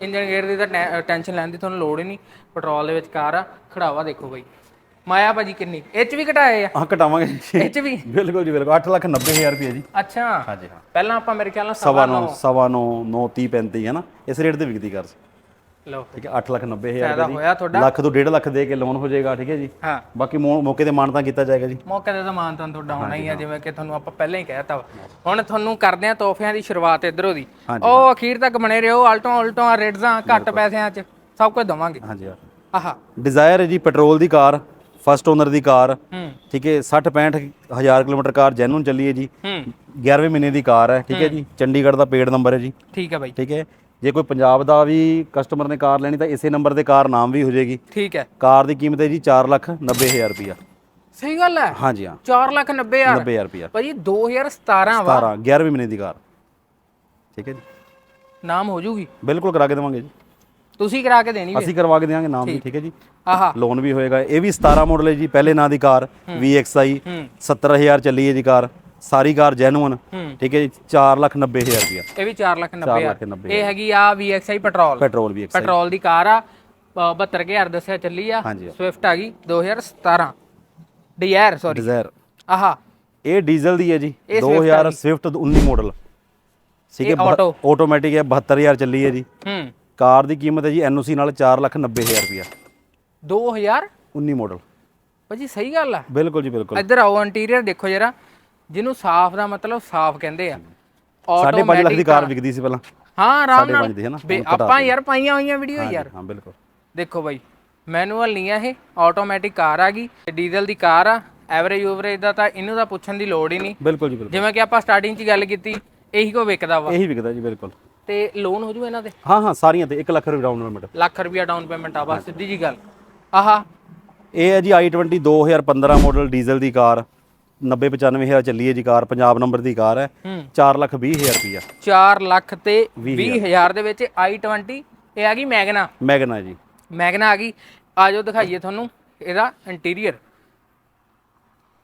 ਇੰਜਨ ਗੇਅਰ ਦੀ ਤਾਂ ਟੈਨਸ਼ਨ ਲੈਣ ਦੀ ਤੁਹਾਨੂੰ ਲੋੜ ਹੀ ਨਹੀਂ। ਪੈਟਰੋਲ ਦੇ ਵਿੱਚ ਕਾਰ ਆ। ਖੜਾਵਾ ਦੇਖੋ ਬਈ। ਮਾਇਆ ਭਾਜੀ ਕਿੰਨੀ? ਇਹ ਚ ਵੀ ਘਟਾਏ ਆ? ਹਾਂ ਕਟਾਵਾਂਗੇ ਇਹ ਚ ਵੀ? ਬਿਲਕੁਲ ਜੀ ਬਿਲਕੁਲ। 8 ਲੱਖ 90000 ਰੁਪਏ ਜੀ। ਅੱਛਾ। ਹਾਂਜੀ ਹਾਂ। ਪਹਿਲਾਂ ਆਪਾਂ ਮੇਰੇ ਖਿਆਲ ਨਾਲ ਸਵਾ ਸਵਾ ਨੌ ਸਵਾ ਨੌ 9 30 35 ਹੈ ਨਾ? ਇਸ ਰੇਟ ਤੇ ਵਿਕਦੀ ਕਾਰ ਲਓ। ਠੀਕ ਹੈ 8 ਲੱਖ 90000 ਫਾਇਦਾ ਰੁਪਏ ਹੋਇਆ ਤੁਹਾਡਾ। ਲੱਖ ਤੋਂ 1.5 ਲੱਖ ਦੇ ਕੇ ਲੋਨ ਹੋ ਜਾਏਗਾ ਠੀਕ ਹੈ ਜੀ। ਹਾਂ। ਬਾਕੀ ਮੌਕੇ ਤੇ ਮਾਨਤਾ ਕੀਤਾ ਜਾਏਗਾ ਜੀ। ਮੌਕੇ ਤੇ ਤਾਂ ਮਾਨਤਾਨ ਤੁਹਾਡਾ ਹੋਣਾ ਹੀ ਆ ਜਿਵੇਂ ਕਿ ਤੁਹਾਨੂੰ ਆਪਾਂ ਪਹਿਲਾਂ ਹੀ ਕਹਿਤਾ ਹੁਣ ਤੁਹਾਨੂੰ ਕਰਦੇ ਆ ਤੋਹਫਿਆਂ ਦੀ ਸ਼ੁਰੂਆਤ ਇਧਰੋਂ ਦੀ। ਉਹ ਅਖੀਰ ਤੱਕ ਬਣੇ ਰਹੋ ਆਲਟੋ ਆਲਟੋ ਰੇਡਜ਼ਾਂ ਘੱਟ ਪੈਸਿਆਂ 'ਚ। ਸਭ ਕੁਝ ਦਵਾਂਗੇ। ਹਾਂਜੀ ਆਹਾ। ਡਿਜ਼ਾਇਰ ਹੈ ਜੀ ਪੈਟਰੋਲ ਦੀ ਕਾਰ। ਫਸਟ ਓਨਰ ਦੀ ਕਾਰ ਠੀਕ ਹੈ 60 65 ਹਜ਼ਾਰ ਕਿਲੋਮੀਟਰ ਕਾਰ ਜੈਨੂਨ ਚੱਲੀ ਹੈ ਜੀ। ਹੂੰ। 11ਵੇਂ ਮਹੀਨੇ ਦੀ ਕਾਰ ਹੈ ਠੀਕ ਹੈ ਜੀ ਚੰਡੀਗੜ੍ਹ ਦਾ ਪੇਡ ਨੰਬਰ ਹੈ ਜੀ। ਠੀਕ ਹੈ ਬਾਈ। ਠੀਕ ਹੈ ਜੇ ਕੋਈ ਪੰਜਾਬ ਦਾ ਵੀ ਕਸਟਮਰ ਨੇ ਕਾਰ ਲੈਣੀ ਤਾਂ ਇਸੇ ਨੰਬਰ ਤੇ ਕਾਰ ਨਾਮ ਵੀ ਹੋ ਜਾਏਗੀ। ਠੀਕ ਹੈ। ਕਾਰ ਦੀ ਕੀਮਤ ਹੈ ਜੀ 4 ਲੱਖ 90 ਹਜ਼ਾਰ ਰੁਪਇਆ। ਸਹੀ ਗੱਲ ਹੈ? ਹਾਂਜੀ ਹਾਂ। 4 ਲੱਖ 90 ਹਜ਼ਾਰ। 90 ਹਜ਼ਾਰ ਰੁਪਇਆ। ਭਾਜੀ 2017 ਵਾ। 17 11ਵੇਂ ਮਹੀਨੇ ਦੀ ਕਾਰ। ਠੀਕ ਹੈ ਜੀ। ਨਾਮ ਹੋ ਜੂਗੀ? ਬਿਲਕੁਲ ਕਰਾ ਕੇ ਦੇਵਾਂਗੇ ਜੀ। ਤੁਸੀਂ ਕਰਾ ਕੇ ਦੇਣੀ ਵੇ ਅਸੀਂ ਕਰਵਾ ਕੇ ਦੇਵਾਂਗੇ ਨਾਮ ਵੀ ਠੀਕ। ਹੈ ਜੀ। ਆਹਾ। ਲੋਨ ਵੀ ਹੋਏਗਾ। ਇਹ ਵੀ 17 ਮਾਡਲ ਹੈ ਜੀ ਪਹਿਲੇ ਨਾਂ ਦੀ ਕਾਰ VXI ਹੂੰ। 70000 ਚੱਲੀ ਹੈ ਜੀ ਕਾਰ। ਸਾਰੀ ਕਾਰ ਜੈਨੂਨ ਠੀਕ ਹੈ ਜੀ 490000 ਰੁਪਇਆ। ਇਹ ਵੀ 4 ਲੱਖ 90 4 ਹਜ਼ਾਰ। ਲੱਖ 90 ਇਹ ਹੈਗੀ ਆ VXI petrol petrol V XI petrol ਦੀ ਕਾਰ ਆ ਅ, 72000 ਦੱਸਿਆ ਚੱਲੀ ਆ। ਸਵਿਫਟ ਆ ਗਈ 2017 ਡਿਜ਼ਾਇਰ ਸੌਰੀ ਡਿਜ਼ਾਇਰ ਆਹਾ। ਇਹ ਡੀਜ਼ਲ ਦੀ ਹੈ ਜੀ ਇਹ Swift ਆ 2000 ਸਵਿਫਟ 19 ਮਾਡਲ ਠੀਕ ਹੈ। ਆਟੋਮੈਟਿਕ ਹੈ 72000 ਚੱਲੀ ਹੈ ਜੀ। ਹੂੰ। ਕਾਰ ਦੀ ਕੀਮਤ ਹੈ ਜੀ ਐਨਓਸੀ ਨਾਲ 490000 ਰੁਪਇਆ। 2000 19 ਮਾਡਲ ਭਾਜੀ ਸਹੀ ਗੱਲ ਆ। ਬਿਲਕੁਲ ਜੀ ਬਿਲਕੁਲ। ਇੱਧਰ ਆਓ ਇੰਟੀਰੀਅਰ ਦੇਖੋ ਜਰਾ। ਜਿਹਨੂੰ ਸਾਫ਼ ਦਾ ਮਤਲਬ ਸਾਫ਼ ਕਹਿੰਦੇ ਆ। 5.5 ਲੱਖ ਦੀ ਕਾਰ ਵਿਕਦੀ ਸੀ ਪਹਿਲਾਂ। ਹਾਂ ਆਰਾਮ ਨਾਲ। 5.5 ਦੀ ਹੈ ਨਾ, ਬੇ- ਹੁਣ ਘਟਾ ਆਪਾਂ ਯਾਰ ਪਾਈਆਂ ਹੋਈਆਂ ਵੀਡੀਓ ਯਾਰ। ਹਾਂ ਬਿਲਕੁਲ। ਦੇਖੋ ਬਾਈ ਮੈਨੂਅਲ ਨਹੀਂ ਆ ਇਹ। ਆਟੋਮੈਟਿਕ ਕਾਰ ਆ ਗਈ। ਡੀਜ਼ਲ ਦੀ ਕਾਰ ਆ। ਐਵਰੇਜ ਓਵਰੇਜ ਦਾ ਤਾਂ ਇਹਨੂੰ ਤਾਂ ਪੁੱਛਣ ਦੀ ਲੋੜ ਹੀ ਨਹੀਂ। ਬਿਲਕੁਲ ਜੀ ਬਿਲਕੁਲ। ਜਿਵੇਂ ਕਿ ਆਪਾਂ ਸਟਾਰਟਿੰਗ 'ਚ ਗੱਲ ਕੀਤੀ ਇਹੀ ਕੋ ਵਿਕਦਾ ਵਾ। ਇਹੀ ਵਿਕਦਾ ਜੀ ਬਿਲਕੁਲ। ਤੇ ਲੋਨ ਹੋ ਜੂ ਇਹਨਾਂ ਦੇ? ਹਾਂ ਹਾਂ ਸਾਰੀਆਂ ਤੇ 1 ਲੱਖ ਰੁਪਏ ਡਾਊਨ ਪੇਮੈਂਟ ਲੱਖ ਰੁਪਿਆ ਡਾਊਨ ਪੇਮੈਂਟ ਆ ਬਸ ਸਿੱਧੀ ਜੀ ਗੱਲ। ਆਹਾ। ਇਹ ਹੈ ਜੀ i20 2015 ਮਾਡਲ ਡੀਜ਼ਲ ਦੀ ਕਾਰ। 90 95000 ਚੱਲੀ ਹੈ ਜੀ ਕਾਰ ਪੰਜਾਬ ਨੰਬਰ ਦੀ ਕਾਰ ਹੈ। ਹੂੰ। 4 ਲੱਖ 20000 ਰੁਪਇਆ। 4 ਲੱਖ ਤੇ 20000 ਦੇ ਵਿੱਚ i20 ਇਹ ਆ ਗਈ ਮੈਗਨਾ ਮੈਗਨਾ ਜੀ। ਮੈਗਨਾ ਆ ਗਈ। ਆਜੋ ਦਿਖਾਈਏ ਤੁਹਾਨੂੰ ਇਹਦਾ ਇੰਟੀਰੀਅਰ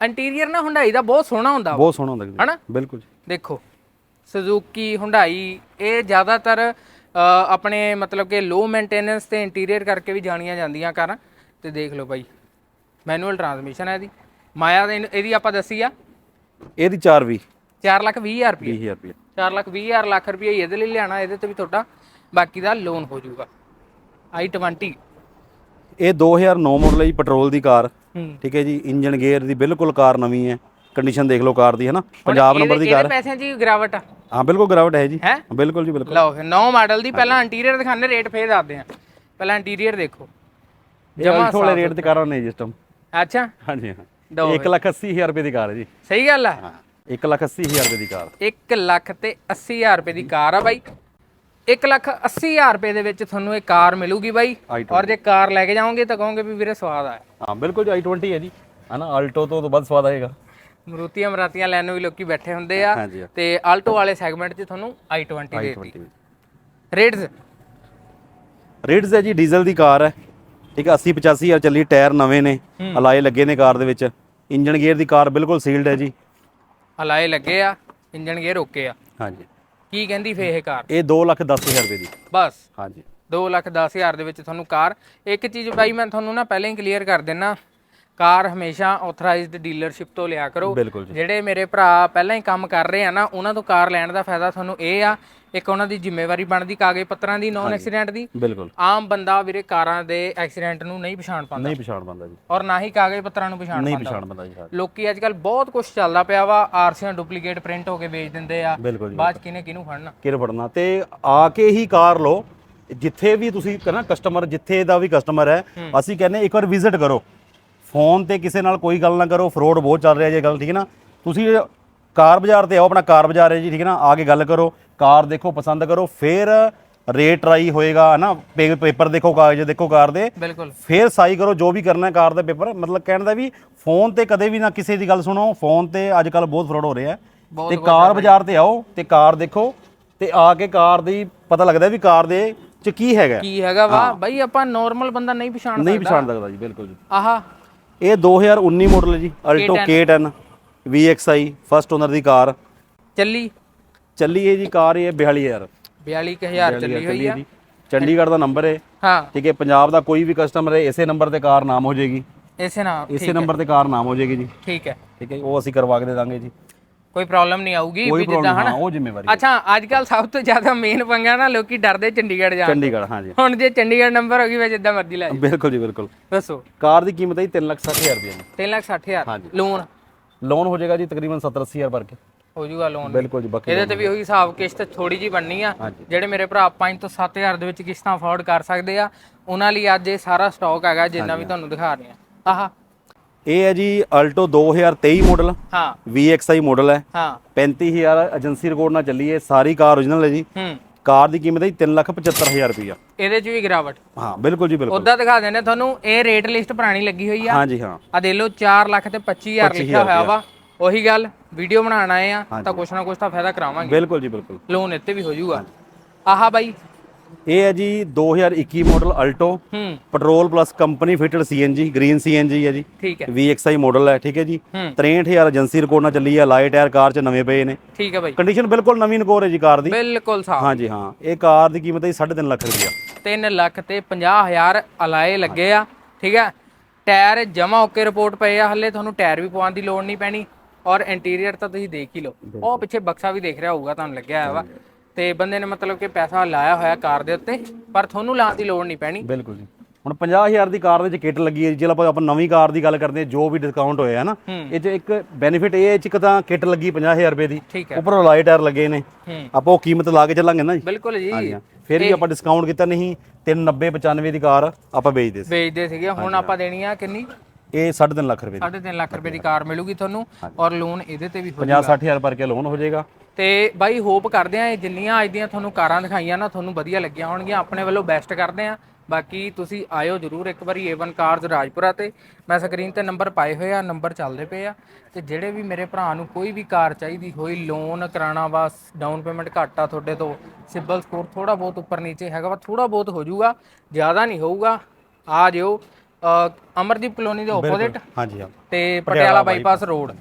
ਇੰਟੀਰੀਅਰ ਨਾ ਹੁੰਡਾਈ ਦਾ ਬਹੁਤ ਸੋਹਣਾ ਹੁੰਦਾ। ਬਹੁਤ ਸੋਹਣਾ ਹੁੰਦਾ ਹਨਾ? ਬਿਲਕੁਲ ਜੀ। ਦੇਖੋ ਸੁਜ਼ੂਕੀ ਹੁੰਡਾਈ ਇਹ ਜ਼ਿਆਦਾਤਰ ਆਪਣੇ ਮਤਲਬ ਕਿ ਲੋ ਮੇਨਟੇਨੈਂਸ ਤੇ ਇੰਟੀਰੀਅਰ ਕਰਕੇ ਵੀ ਜਾਣੀਆਂ ਜਾਂਦੀਆਂ ਕਾਰਾਂ। ਤੇ ਦੇਖ ਲਓ ਬਾਈ ਮੈਨੂਅਲ ਟਰਾਂਸਮਿਸ਼ਨ ਹੈ ਇਹਦੀ। ਮਾਇਆ ਦੇ ਇਹਦੀ ਆਪਾਂ ਦੱਸੀ ਆ। ਇਹਦੀ 4 ਵੀ 4 ਲੱਖ 20 ਹਜ਼ਾਰ ਰੁਪਏ 20000 ਰੁਪਇਆ 4 ਲੱਖ 20 ਹਜ਼ਾਰ ਲੱਖ ਰੁਪਏ ਇਹਦੇ ਲਈ ਲਿਆਣਾ ਇਹਦੇ ਤੇ ਵੀ ਤੁਹਾਡਾ ਬਾਕੀ ਦਾ ਲੋਨ ਹੋ ਜਾਊਗਾ। I20 ਇਹ 2009 ਮਾਡਲ ਹੈ ਜੀ ਪੈਟਰੋਲ ਦੀ ਕਾਰ। ਹੂੰ। ਠੀਕ ਹੈ ਜੀ ਇੰਜਨ ਗੇਅਰ ਦੀ ਬਿਲਕੁਲ ਕਾਰ ਨਵੀਂ ਹੈ। ਕੰਡੀਸ਼ਨ ਦੇਖ ਲਓ ਕਾਰ ਦੀ ਹੈ ਨਾ ਪੰਜਾਬ ਨੰਬਰ ਦੀ ਕਾਰ ਇਹਦੇ ਪੈਸਿਆਂ ਹੀ ਗਿਰਾਵਟ ਆ? ਹਾਂ ਬਿਲਕੁਲ ਗਰਾਵਟ ਹੈ ਜੀ। ਹੈ? ਬਿਲਕੁਲ ਜੀ ਬਿਲਕੁਲ। ਲਓ ਫਿਰ 9 ਮਾਡਲ ਦੀ ਪਹਿਲਾਂ ਇੰਟੀਰੀਅਰ ਦਿਖਾਣੇ ਰੇਟ ਫੇਰ ਦੱਸਦੇ ਆ ਪਹਿਲਾਂ ਇੰਟੀਰੀਅਰ ਦੇਖੋ। ਜਮਾ ਵਾਲੇ ਰੇਟ ਤੇ ਕਾਰਾਂ ਨੇ ਜੀ ਇਸ ਟਾਈਮ ਅੱਛਾ। ਹਾਂਜੀ ਹਾਂ। ਦੋ 1 ਲੱਖ 80000 ਰੁਪਏ ਦੀ ਕਾਰ ਹੈ ਜੀ। ਸਹੀ ਗੱਲ ਆ। ਹਾਂ 1 ਲੱਖ 80000 ਰੁਪਏ ਦੀ ਕਾਰ। 1 ਲੱਖ ਤੇ 80000 ਰੁਪਏ ਦੀ ਕਾਰ ਆ ਬਾਈ। 1 ਲੱਖ 80000 ਰੁਪਏ ਦੇ ਵਿੱਚ ਤੁਹਾਨੂੰ ਇਹ ਕਾਰ ਮਿਲੂਗੀ ਬਾਈ। I20 ਔਰ ਜੇ ਕਾਰ ਲੈ ਕੇ ਜਾਓਗੇ ਤਾਂ ਕਹੋਗੇ ਵੀ ਵੀਰੇ ਸਵਾਦ ਆ। ਹਾਂ ਬਿਲਕੁਲ ਜੀ i20 ਹੈ ਜੀ। ਹਨਾ ਆਲਟੋ ਤੋਂ ਤਾਂ ਵੱਧ ਸਵਾਦ ਆਏਗਾ। ਮਰੂਤੀਆਂ ਮਰਾਤੀਆਂ ਲੈਣ ਨੂੰ ਵੀ ਲੋਕੀ ਬੈਠੇ ਹੁੰਦੇ ਆ। ਹਾਂਜੀ ਤੇ ਆਲਟੋ ਵਾਲੇ ਸੈਗਮੈਂਟ 'ਚ ਤੁਹਾਨੂੰ i20 ਦੇ ਦਿੱਤੀ। I20 ਰੇਟਸ ਰੇਟਸ ਹੈ ਜੀ ਡੀਜ਼ਲ ਦੀ ਕਾਰ ਹੈ। ਠੀਕ ਹੈ 80 85000 ਚੱਲੀ ਟਾਇਰ ਨਵੇਂ ਨੇ ਅਲਾਏ ਲੱਗੇ ਨੇ ਕਾਰ ਦੇ ਵਿੱਚ। ਇੰਜਨ ਗੇਅਰ ਦੀ ਕਾਰ ਬਿਲਕੁਲ ਸੀਲਡ ਹੈ ਜੀ। ਹਲਾਏ ਲੱਗੇ ਆ ਇੰਜਨ ਗੇਅਰ ਓਕੇ ਆ। ਹਾਂਜੀ। ਕੀ ਕਹਿੰਦੀ ਫੇ ਇਹ ਕਾਰ? ਇਹ 2 ਲੱਖ 10000 ਰੁਪਏ ਦੀ ਬਸ। ਹਾਂਜੀ। 2 ਲੱਖ 10 ਹਜ਼ਾਰ ਦੇ ਵਿੱਚ ਤੁਹਾਨੂੰ ਕਾਰ। ਇੱਕ ਚੀਜ਼ ਬਾਈ ਮੈਂ ਤੁਹਾਨੂੰ ਨਾ ਪਹਿਲਾਂ ਹੀ ਕਲੀਅਰ ਕਰ ਦਿੰਨਾ। ਕਾਰ ਹਮੇਸ਼ਾ ਆਥੋਰਾਈਜ਼ਡ ਡੀਲਰਸ਼ਿਪ ਤੋਂ ਲਿਆ ਕਰੋ। ਬਿਲਕੁਲ ਜੀ। ਜਿਹੜੇ ਮੇਰੇ ਭਰਾ ਪਹਿਲਾਂ ਹੀ ਕੰਮ ਕਰ ਰਹੇ ਆ ਨਾ ਉਹਨਾਂ ਤੋਂ ਕਾਰ ਲੈਣ ਦਾ ਫਾਇਦਾ ਤੁਹਾਨੂੰ ਇਹ ਆ ਇੱਕ ਉਹਨਾਂ ਦੀ ਜ਼ਿੰਮੇਵਾਰੀ ਬਣਦੀ ਕਾਗਜ਼ ਪੱਤਰਾਂ ਦੀ ਨੌਨ ਐਕਸੀਡੈਂਟ ਦੀ। ਬਿਲਕੁਲ। ਆਮ ਬੰਦਾ ਵੀਰੇ ਕਾਰਾਂ ਦੇ ਐਕਸੀਡੈਂਟ ਨੂੰ ਨਹੀਂ ਪਛਾਣ ਪਾਉਂਦਾ। ਨਹੀਂ ਪਛਾਣ ਬੰਦਾ ਜੀ। ਔਰ ਨਾ ਹੀ ਕਾਗਜ਼ ਪੱਤਰਾਂ ਨੂੰ ਪਛਾਣ ਨਹੀਂ ਪਛਾਣ ਬੰਦਾ ਜੀ ਹਾਂ ਲੋਕੀ ਅੱਜ ਕੱਲ ਬਹੁਤ ਕੁਝ ਚੱਲਦਾ ਪਿਆ ਵਾ ਆਰਸੀਆਂ ਡੁਪਲੀਕੇਟ ਪ੍ਰਿੰਟ ਹੋ ਕੇ ਵੇਚ ਦਿੰਦੇ ਆ। ਬਿਲਕੁਲ ਜੀ ਬਾਅਦ 'ਚ ਕਿਹਨੇ ਕਿਹਨੂੰ ਫੜਨਾ? ਕਿਰ ਫੜਨਾ? ਤੇ ਆ ਕੇ ਹੀ ਕਾਰ ਲਓ ਜਿੱਥੇ ਵੀ ਤੁਸੀਂ ਕਰਨਾ ਕਸਟਮਰ ਜਿੱਥੇ ਦਾ ਵੀ ਕਸਟਮਰ ਹੈ ਅਸੀਂ ਕਹਿੰਦੇ ਇੱਕ ਵਾਰ ਵਿਜ਼ਿਟ ਕਰੋ। ਫੋਨ ਤੇ ਕਿਸੇ ਨਾਲ ਕੋਈ ਗੱਲ ਨਾ ਕਰੋ ਫਰੋਡ ਬਹੁਤ ਚੱਲ ਰਿਹਾ ਜੇ ਗੱਲ ਠੀਕ ਹੈ ਨਾ? ਤੁਸੀਂ ਕਾਰ ਬਾਜ਼ਾਰ ਤੇ ਆਓ ਆਪਣਾ ਕਾਰ ਬਾਜ਼ਾਰ ਹੈ ਜੀ ਠੀਕ ਹੈ ਨਾ? ਆ ਕੇ ਗੱਲ ਕਰੋ ਕਾਰ ਦੇਖੋ ਪਸੰਦ ਕਰੋ ਫਿਰ ਰੇਟ ਟਰਾਈ ਹੋਏਗਾ ਹੈ ਨਾ? ਪੇ- ਪੇਪਰ ਦੇਖੋ ਕਾਗਜ਼ ਦੇਖੋ ਕਾਰ ਦੇ। ਬਿਲਕੁਲ। ਫਿਰ ਸਾਈ ਕਰੋ ਜੋ ਵੀ ਕਰਨਾ ਹੈ ਕਾਰ ਦਾ ਪੇਪਰ। ਮਤਲਬ ਕਹਿਣ ਦਾ ਵੀ ਫੋਨ ਤੇ ਕਦੇ ਵੀ ਨਾ ਕਿਸੇ ਦੀ ਗੱਲ ਸੁਣੋ ਫੋਨ ਤੇ ਅੱਜ ਕੱਲ ਬਹੁਤ ਫਰੋਡ ਹੋ ਰਿਹਾ ਹੈ। ਤੇ ਕਾਰ ਬਾਜ਼ਾਰ ਤੇ ਆਓ ਤੇ ਕਾਰ ਦੇਖੋ ਤੇ ਆ ਕੇ ਕਾਰ ਦੀ ਪਤਾ ਲੱਗਦਾ ਵੀ ਕਾਰ ਦੇ ਚ ਕੀ ਹੈਗਾ। ਕੀ ਹੈਗਾ ਵਾ ਬਾਈ ਆਪਾਂ ਨਾਰਮਲ ਬੰਦਾ ਨਹੀਂ ਪਛਾਣ ਨਹੀਂ ਸਕਦਾ। ਪਛਾਣ ਸਕਦਾ ਜੀ ਬਿਲਕੁਲ ਜੀ। ਆਹਾ। ਇਹ 2019 ਮਾਡਲ ਹੈ ਜੀ Alto K10 VXI first owner ਦੀ ਕਾਰ। ਚੱਲੀ। ਚੱਲੀ ਹੈ ਜੀ ਕਾਰ ਇਹ 42000 42000 ਚੱਲੀ ਹੋਈ ਆ। ਜੀ। ਚੰਡੀਗੜ੍ਹ ਦਾ ਨੰਬਰ ਹੈ। ਹਾਂ। ਠੀਕ ਹੈ ਪੰਜਾਬ ਦਾ ਕੋਈ ਵੀ ਕਸਟਮਰ ਹੈ ਇਸੇ ਨੰਬਰ ਤੇ ਕਾਰ ਨਾਮ ਹੋ ਜਾਏਗੀ। ਇਸੇ ਨਾਲ ਇਸੇ ਨੰਬਰ ਤੇ ਕਾਰ ਨਾਮ ਹੋ ਜਾਏਗੀ ਜੀ। ਠੀਕ ਹੈ। ਠੀਕ ਹੈ ਉਹ ਅਸੀਂ ਕਰਵਾ ਕੇ ਦੇ ਦਾਂਗੇ ਜੀ। ਕੋਈ ਪ੍ਰੋਬਲਮ ਨਹੀਂ ਆਊਗੀ ਕੋਈ ਵੀ ਜਿੱਦਾਂ ਹਾਂ ਉਹ ਜ਼ਿੰਮੇਵਾਰੀ ਅੱਛਾ ਅੱਜ ਕੱਲ ਸਭ ਤੋਂ ਜ਼ਿਆਦਾ ਮੇਨ ਪੰਗਾ ਨਾ ਲੋਕੀ ਡਰਦੇ ਚੰਡੀਗੜ੍ਹ ਜਾਣ ਚੰਡੀਗੜ੍ਹ ਹਾਂ ਜੀ ਹੁਣ ਜੇ ਚੰਡੀਗੜ੍ਹ ਨੰਬਰ ਹੋ ਗਈ ਵੇ ਜਿੱਦਾਂ ਮਰਜ਼ੀ ਲੈ ਜਾਓ। ਬਿਲਕੁਲ ਜੀ ਬਿਲਕੁਲ। ਦੱਸੋ। ਕਾਰ ਦੀ ਕੀਮਤ ਹੈ 360000 ਰੁਪਏ ਜੀ 360000 ਹਾਂਜੀ। ਲੋਨ ਲੋਨ ਹੋ ਜਾਏਗਾ ਜੀ ਤਕਰੀਬਨ 70 80000 ਭਰ ਕੇ। ਹੋ ਜਾਊਗਾ ਲੋਨ ਬਿਲਕੁਲ ਜੀ ਬਾਕੀ ਇਹਦੇ ਤੇ ਵੀ ਉਹੀ ਹਿਸਾਬ ਕਿਸ਼ਤ ਥੋੜੀ ਜੀ ਬਣਨੀ ਆ। ਹਾਂਜੀ। ਜਿਹੜੇ ਮੇਰੇ ਭਰਾ 5 ਤੋਂ 7000 ਦੇ ਵਿੱਚ ਕਿਸ਼ਤਾਂ ਅਫੋਰਡ ਕਰ ਸਕਦੇ ਆ ਉਹਨਾਂ ਲਈ ਅੱਜ ਇਹ ਸਾਰਾ ਸਟਾਕ ਹੈਗਾ ਜਿੰਨਾ ਵੀ ਤੁਹਾਨੂੰ ਦਿਖਾ ਰਹੇ ਆ। ਆਹਾ ਇਹ ਹੈ ਜੀ ਅਲਟੋ 2023 ਮਾਡਲ ਹਾਂ। VXI ਮਾਡਲ ਹੈ। ਹਾਂ। 35000 ਏਜੰਸੀ ਰਿਕਾਰਡ ਨਾਲ ਚੱਲੀ ਹੈ। ਸਾਰੀ ਕਾਰ ਓਰੀਜਨਲ ਹੈ ਜੀ। ਹੂੰ। ਕਾਰ ਦੀ ਕੀਮਤ ਹੈ 375000 ਰੁਪਇਆ ਇਹਦੇ 'ਚ ਵੀ ਗਿਰਾਵਟ। ਹਾਂ ਬਿਲਕੁਲ ਜੀ ਬਿਲਕੁਲ। ਉਦਾਂ ਦਿਖਾ ਦਿੰਦੇ ਤੁਹਾਨੂੰ ਇਹ ਰੇਟ ਲਿਸਟ ਪੁਰਾਣੀ ਲੱਗੀ ਹੋਈ ਆ। ਹਾਂ ਜੀ ਹਾਂ। ਆ ਦੇ ਲਓ 4 ਲੱਖ ਤੇ 25000 ਲਿਖਿਆ ਹੋਇਆ ਵਾ। ਉਹੀ ਗੱਲ ਵੀਡੀਓ ਬਣਾਉਣ ਆਏ ਆ ਤਾਂ ਕੁਛ ਨਾ ਕੁਛ ਤਾਂ ਫਾਇਦਾ ਕਰਾਵਾਂਗੇ। ਬਿਲਕੁਲ ਜੀ ਬਿਲਕੁਲ। ਲੋਨ ਇੱਥੇ ਵੀ ਹੋ ਜਾਊਗਾ ਆਹਾ ਬਾਈ ਇਹ ਹੈ ਜੀ 2021 ਮਾਡਲ ਅਲਟੋ ਹੂੰ। Petrol plus company fitted CNG green CNG ਹੈ ਜੀ। ਠੀਕ ਹੈ। VXI ਮਾਡਲ ਹੈ ਠੀਕ ਹੈ ਜੀ। ਹੂੰ। 63000 ਏਜੰਸੀ ਰਿਕਾਰਡ ਨਾਲ ਚੱਲੀ ਹੈ ਲਾਈਟ ਟਾਇਰ ਕਾਰ 'ਚ ਨਵੇਂ ਪਏ ਨੇ। ਠੀਕ ਹੈ ਬਾਈ। ਕੰਡੀਸ਼ਨ ਬਿਲਕੁਲ ਨਵੀਂ ਨਕੋਰ ਹੈ ਜੀ ਕਾਰ ਦੀ। ਬਿਲਕੁਲ ਸਾਫ਼। ਹਾਂਜੀ ਹਾਂ। ਇਹ ਕਾਰ ਦੀ ਕੀਮਤ ਹੈ 3.5 ਲੱਖ ਰੁਪਇਆ 3 ਲੱਖ ਤੇ 50000 ਅਲਾਏ ਲੱਗੇ ਆ ਠੀਕ ਹੈ। ਟਾਇਰ ਜਮਾ ਓਕੇ ਰਿਪੋਰਟ ਪਏ ਆ ਹੱਲੇ ਤੁਹਾਨੂੰ ਟਾਇਰ ਵੀ ਪਵਾਉਣ ਦੀ ਲੋੜ ਨਹੀਂ ਪੈਣੀ। ਔਰ ਇੰਟੀਰੀਅਰ ਤਾਂ ਤੁਸੀਂ ਦੇਖ ਹੀ ਲਓ। ਉਹ ਪਿੱਛੇ ਬਕਸਾ ਵੀ ਦੇਖ ਰਿਹਾ ਹੋਊਗਾ ਤੁਹਾਨੂੰ ਲੱਗਿਆ ਹੋਇਆ ਵਾ। ਤੇ ਬੰਦੇ ਨੇ ਮਤਲਬ ਕਿ ਪੈਸਾ ਲਾਇਆ ਹੋਇਆ ਕਾਰ ਦੇ ਉੱਤੇ ਪਰ ਤੁਹਾਨੂੰ ਲਾਉਣ ਦੀ ਲੋੜ ਨਹੀਂ ਪੈਣੀ। ਬਿਲਕੁਲ ਜੀ। ਹੁਣ 50000 ਦੀ ਕਾਰ ਦੇ ਵਿੱਚ ਕਿੱਟ ਲੱਗੀ ਹੈ ਜੀ, ਆਪਾਂ ਆਪਾਂ ਨਵੀਂ ਕਾਰ ਦੀ ਗੱਲ ਕਰਦੇ ਹਾਂ ਜੋ ਵੀ ਡਿਸਕਾਊਂਟ ਹੋਇਆ ਹੈ ਨਾ। ਇਹ 'ਚ ਇੱਕ ਬੈਨੀਫਿਟ ਇਹ ਹੈ ਇੱਕ ਤਾਂ ਕਿੱਟ ਲੱਗੀ 50000 ਰੁਪਏ ਦੀ। ਉੱਪਰੋਂ ਲਾਈਟ ਟਾਇਰ ਲੱਗੇ ਨੇ। ਆਪਾਂ ਉਹ ਕੀਮਤ ਲਾ ਕੇ ਚੱਲਾਂਗੇ ਨਾ ਜੀ। ਬਿਲਕੁਲ ਜੀ। ਫਿਰ ਵੀ ਆਪਾਂ ਡਿਸਕਾਊਂਟ ਕੀਤਾ ਨਹੀਂ 390 95 ਦੀ ਕਾਰ ਆਪਾਂ ਵੇਚਦੇ ਸੀ। ਵੇਚਦੇ ਸੀਗੇ। ਹੁਣ ਆਪਾਂ ਦੇਣੀ ਆ ਕਿੰਨੀ? ਇਹ 3.5 ਲੱਖ ਰੁਪਏ ਦੀ। 3.5 ਲੱਖ ਰੁਪਏ ਦੀ ਕਾਰ ਮਿਲੂਗੀ ਤੁਹਾਨੂੰ ਔਰ ਲੋਨ ਇਹਦੇ ਤੇ ਵੀ ਹੋ 50 60000 ਭਰ ਕੇ ਲੋਨ ਹੋ ਜਾਏਗਾ। ਤੇ ਬਾਈ ਹੋਪ ਕਰਦੇ ਆ ਇਹ ਜਿੰਨੀਆਂ ਅੱਜ ਦੀਆਂ ਤੁਹਾਨੂੰ ਕਾਰਾਂ ਦਿਖਾਈਆਂ ਨਾ ਤੁਹਾਨੂੰ ਵਧੀਆ ਲੱਗੀਆਂ ਹੋਣਗੀਆਂ ਆਪਣੇ ਵੱਲੋਂ ਬੈਸਟ ਕਰਦੇ ਆ ਬਾਕੀ ਤੁਸੀਂ ਆਇਓ ਜਰੂਰ ਇੱਕ ਵਾਰੀ A1 ਕਾਰਜ਼ ਰਾਜਪੁਰਾ ਤੇ। ਮੈਂ ਸਕਰੀਨ ਤੇ ਨੰਬਰ ਪਾਏ ਹੋਏ ਆ ਨੰਬਰ ਚੱਲਦੇ ਪਏ ਆ। ਤੇ ਜਿਹੜੇ ਵੀ ਮੇਰੇ ਭਰਾ ਨੂੰ ਕੋਈ ਵੀ ਕਾਰ ਚਾਹੀਦੀ ਹੋਈ ਲੋਨ ਕਰਾਣਾ ਵਾ ਡਾਊਨ ਪੇਮੈਂਟ ਘੱਟ ਆ ਤੁਹਾਡੇ ਤੋਂ ਸਿਬਲ ਸਕੋਰ ਥੋੜਾ ਬਹੁਤ ਉੱਪਰ ਨੀਚੇ ਹੈਗਾ ਵਾ ਥੋੜਾ ਬਹੁਤ ਹੋ ਜਾਊਗਾ ਜ਼ਿਆਦਾ ਨਹੀਂ ਹੋਊਗਾ ਆ ਜਿਓ। ਅਮਰਦੀਪ ਕਲੋਨੀ ਦੇ ਆਪੋਜ਼ਿਟ ਹਾਂਜੀ ਹਾਂ। ਤੇ ਪਟਿਆਲਾ ਬਾਈਪਾਸ ਰੋਡ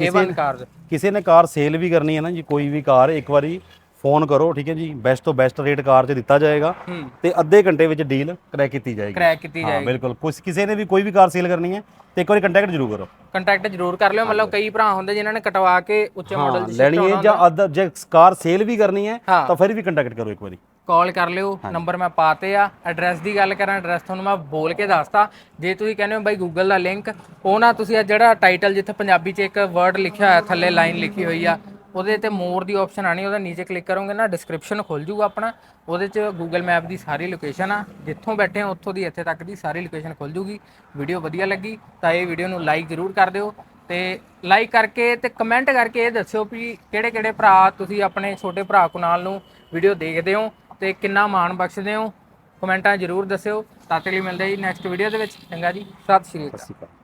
A1 ਕਾਰਜ਼ ਕਿਸੇ ਨੇ ਕਾਰ ਸੇਲ ਵੀ ਕਰਨੀ ਹੈ ਨਾ ਜੀ ਕੋਈ ਵੀ ਕਾਰ ਇੱਕ ਵਾਰੀ ਫੋਨ ਕਰੋ ਠੀਕ ਹੈ ਜੀ? ਬੈਸਟ ਤੋਂ ਬੈਸਟ ਰੇਟ ਕਾਰ 'ਚ ਦਿੱਤਾ ਜਾਏਗਾ ਹੂੰ। ਤੇ ਅੱਧੇ ਘੰਟੇ ਵਿੱਚ ਡੀਲ ਕਰੈਕ ਕੀਤੀ ਜਾਏਗੀ। ਕ੍ਰੈਕ ਕੀਤੀ ਹਾਂ ਜਾਏਗੀ। ਬਿਲਕੁਲ। ਕੁਛ ਕਿਸੇ ਨੇ ਵੀ ਕੋਈ ਵੀ ਕਾਰ ਸੇਲ ਕਰਨੀ ਹੈ ਤੇ ਇੱਕ ਵਾਰੀ ਕੰਟੈਕਟ ਜ਼ਰੂਰ ਕਰੋ। ਕੰਟੈਕਟ ਜ਼ਰੂਰ ਕਰ ਲਿਓ। ਮਤਲਬ ਕਈ ਭਰਾ ਹੁੰਦੇ ਜਿਨ੍ਹਾਂ ਨੇ ਕਟਵਾ ਕੇ ਉੱਚੇ ਮਾਡਲ ਦੀ ਲੈਣੀ ਹੈ ਜਾਂ ਅੱਧ ਜੇ ਕਾਰ ਸੇਲ ਵੀ ਕਰਨੀ ਹੈ ਹਾਂ। ਤਾਂ ਫਿਰ ਵੀ ਕੰਟੈਕਟ ਕਰੋ ਇੱਕ ਵਾਰੀ। ਕਾਲ ਕਰ ਲਿਓ। ਨੰਬਰ ਮੈਂ ਪਾਤੇ ਆ। ਐਡਰੈਸ ਦੀ ਗੱਲ ਕਰਾਂ ਐਡਰੈਸ ਤੁਹਾਨੂੰ ਮੈਂ ਬੋਲ ਕੇ ਦੱਸਤਾ। ਜੇ ਤੁਸੀਂ ਕਹਿੰਦੇ ਹੋ ਬਾਈ ਗੂਗਲ ਦਾ ਲਿੰਕ ਉਹ ਨਾ ਤੁਸੀਂ ਆ ਜਿਹੜਾ ਟਾਈਟਲ ਜਿੱਥੇ ਪੰਜਾਬੀ 'ਚ ਇੱਕ ਵਰਡ ਲਿਖਿਆ ਹੋਇਆ ਥੱਲੇ ਲਾਈਨ ਲਿਖੀ ਹੋਈ ਆ ਉਹਦੇ ਤੇ ਮੋਰ ਦੀ ਆਪਸ਼ਨ ਆਣੀ ਉਹਦਾ ਨੀਚੇ ਕਲਿੱਕ ਕਰੋਗੇ ਨਾ ਡਿਸਕ੍ਰਿਪਸ਼ਨ ਖੁੱਲ ਜੂਗਾ ਆਪਣਾ। ਉਹਦੇ 'ਚ ਗੂਗਲ ਮੈਪ ਦੀ ਸਾਰੀ ਲੋਕੇਸ਼ਨ ਆ। ਜਿੱਥੋਂ ਬੈਠੇ ਹੋ, ਉੱਥੋਂ ਦੀ ਇੱਥੇ ਤੱਕ ਦੀ ਸਾਰੀ ਲੋਕੇਸ਼ਨ ਖੁੱਲ ਜੂਗੀ। ਵੀਡੀਓ ਵਧੀਆ ਲੱਗੀ, ਤਾਂ ਇਹ ਵੀਡੀਓ ਨੂੰ ਲਾਈਕ ਜ਼ਰੂਰ ਕਰ ਦਿਓ। ਤੇ ਲਾਈਕ ਕਰਕੇ ਤੇ ਕਮੈਂਟ ਕਰਕੇ ਇਹ ਦੱਸਿਓ ਵੀ ਕਿਹੜੇ ਕਿਹੜੇ ਭਰਾ ਤੁਸੀਂ ਆਪਣੇ ਛੋਟੇ ਭਰਾ ਕੁਨਾਲ ਨੂੰ ਵੀਡੀਓ ਦੇਖਦੇ ਹੋ ਤੇ ਕਿੰਨਾ ਮਾਣ ਬਖਸ਼ਦੇ ਹੋ। ਕਮੈਂਟਾਂ ਜ਼ਰੂਰ ਦੱਸਿਓ। ਤਾਂ ਤੱਕ ਲਈ ਮਿਲਦੇ ਜੀ ਨੈਕਸਟ ਵੀਡੀਓ ਦੇ ਵਿੱਚ। ਚੰਗਾ ਜੀ ਸਤਿ ਸ਼੍ਰੀ ਅਕਾਲ।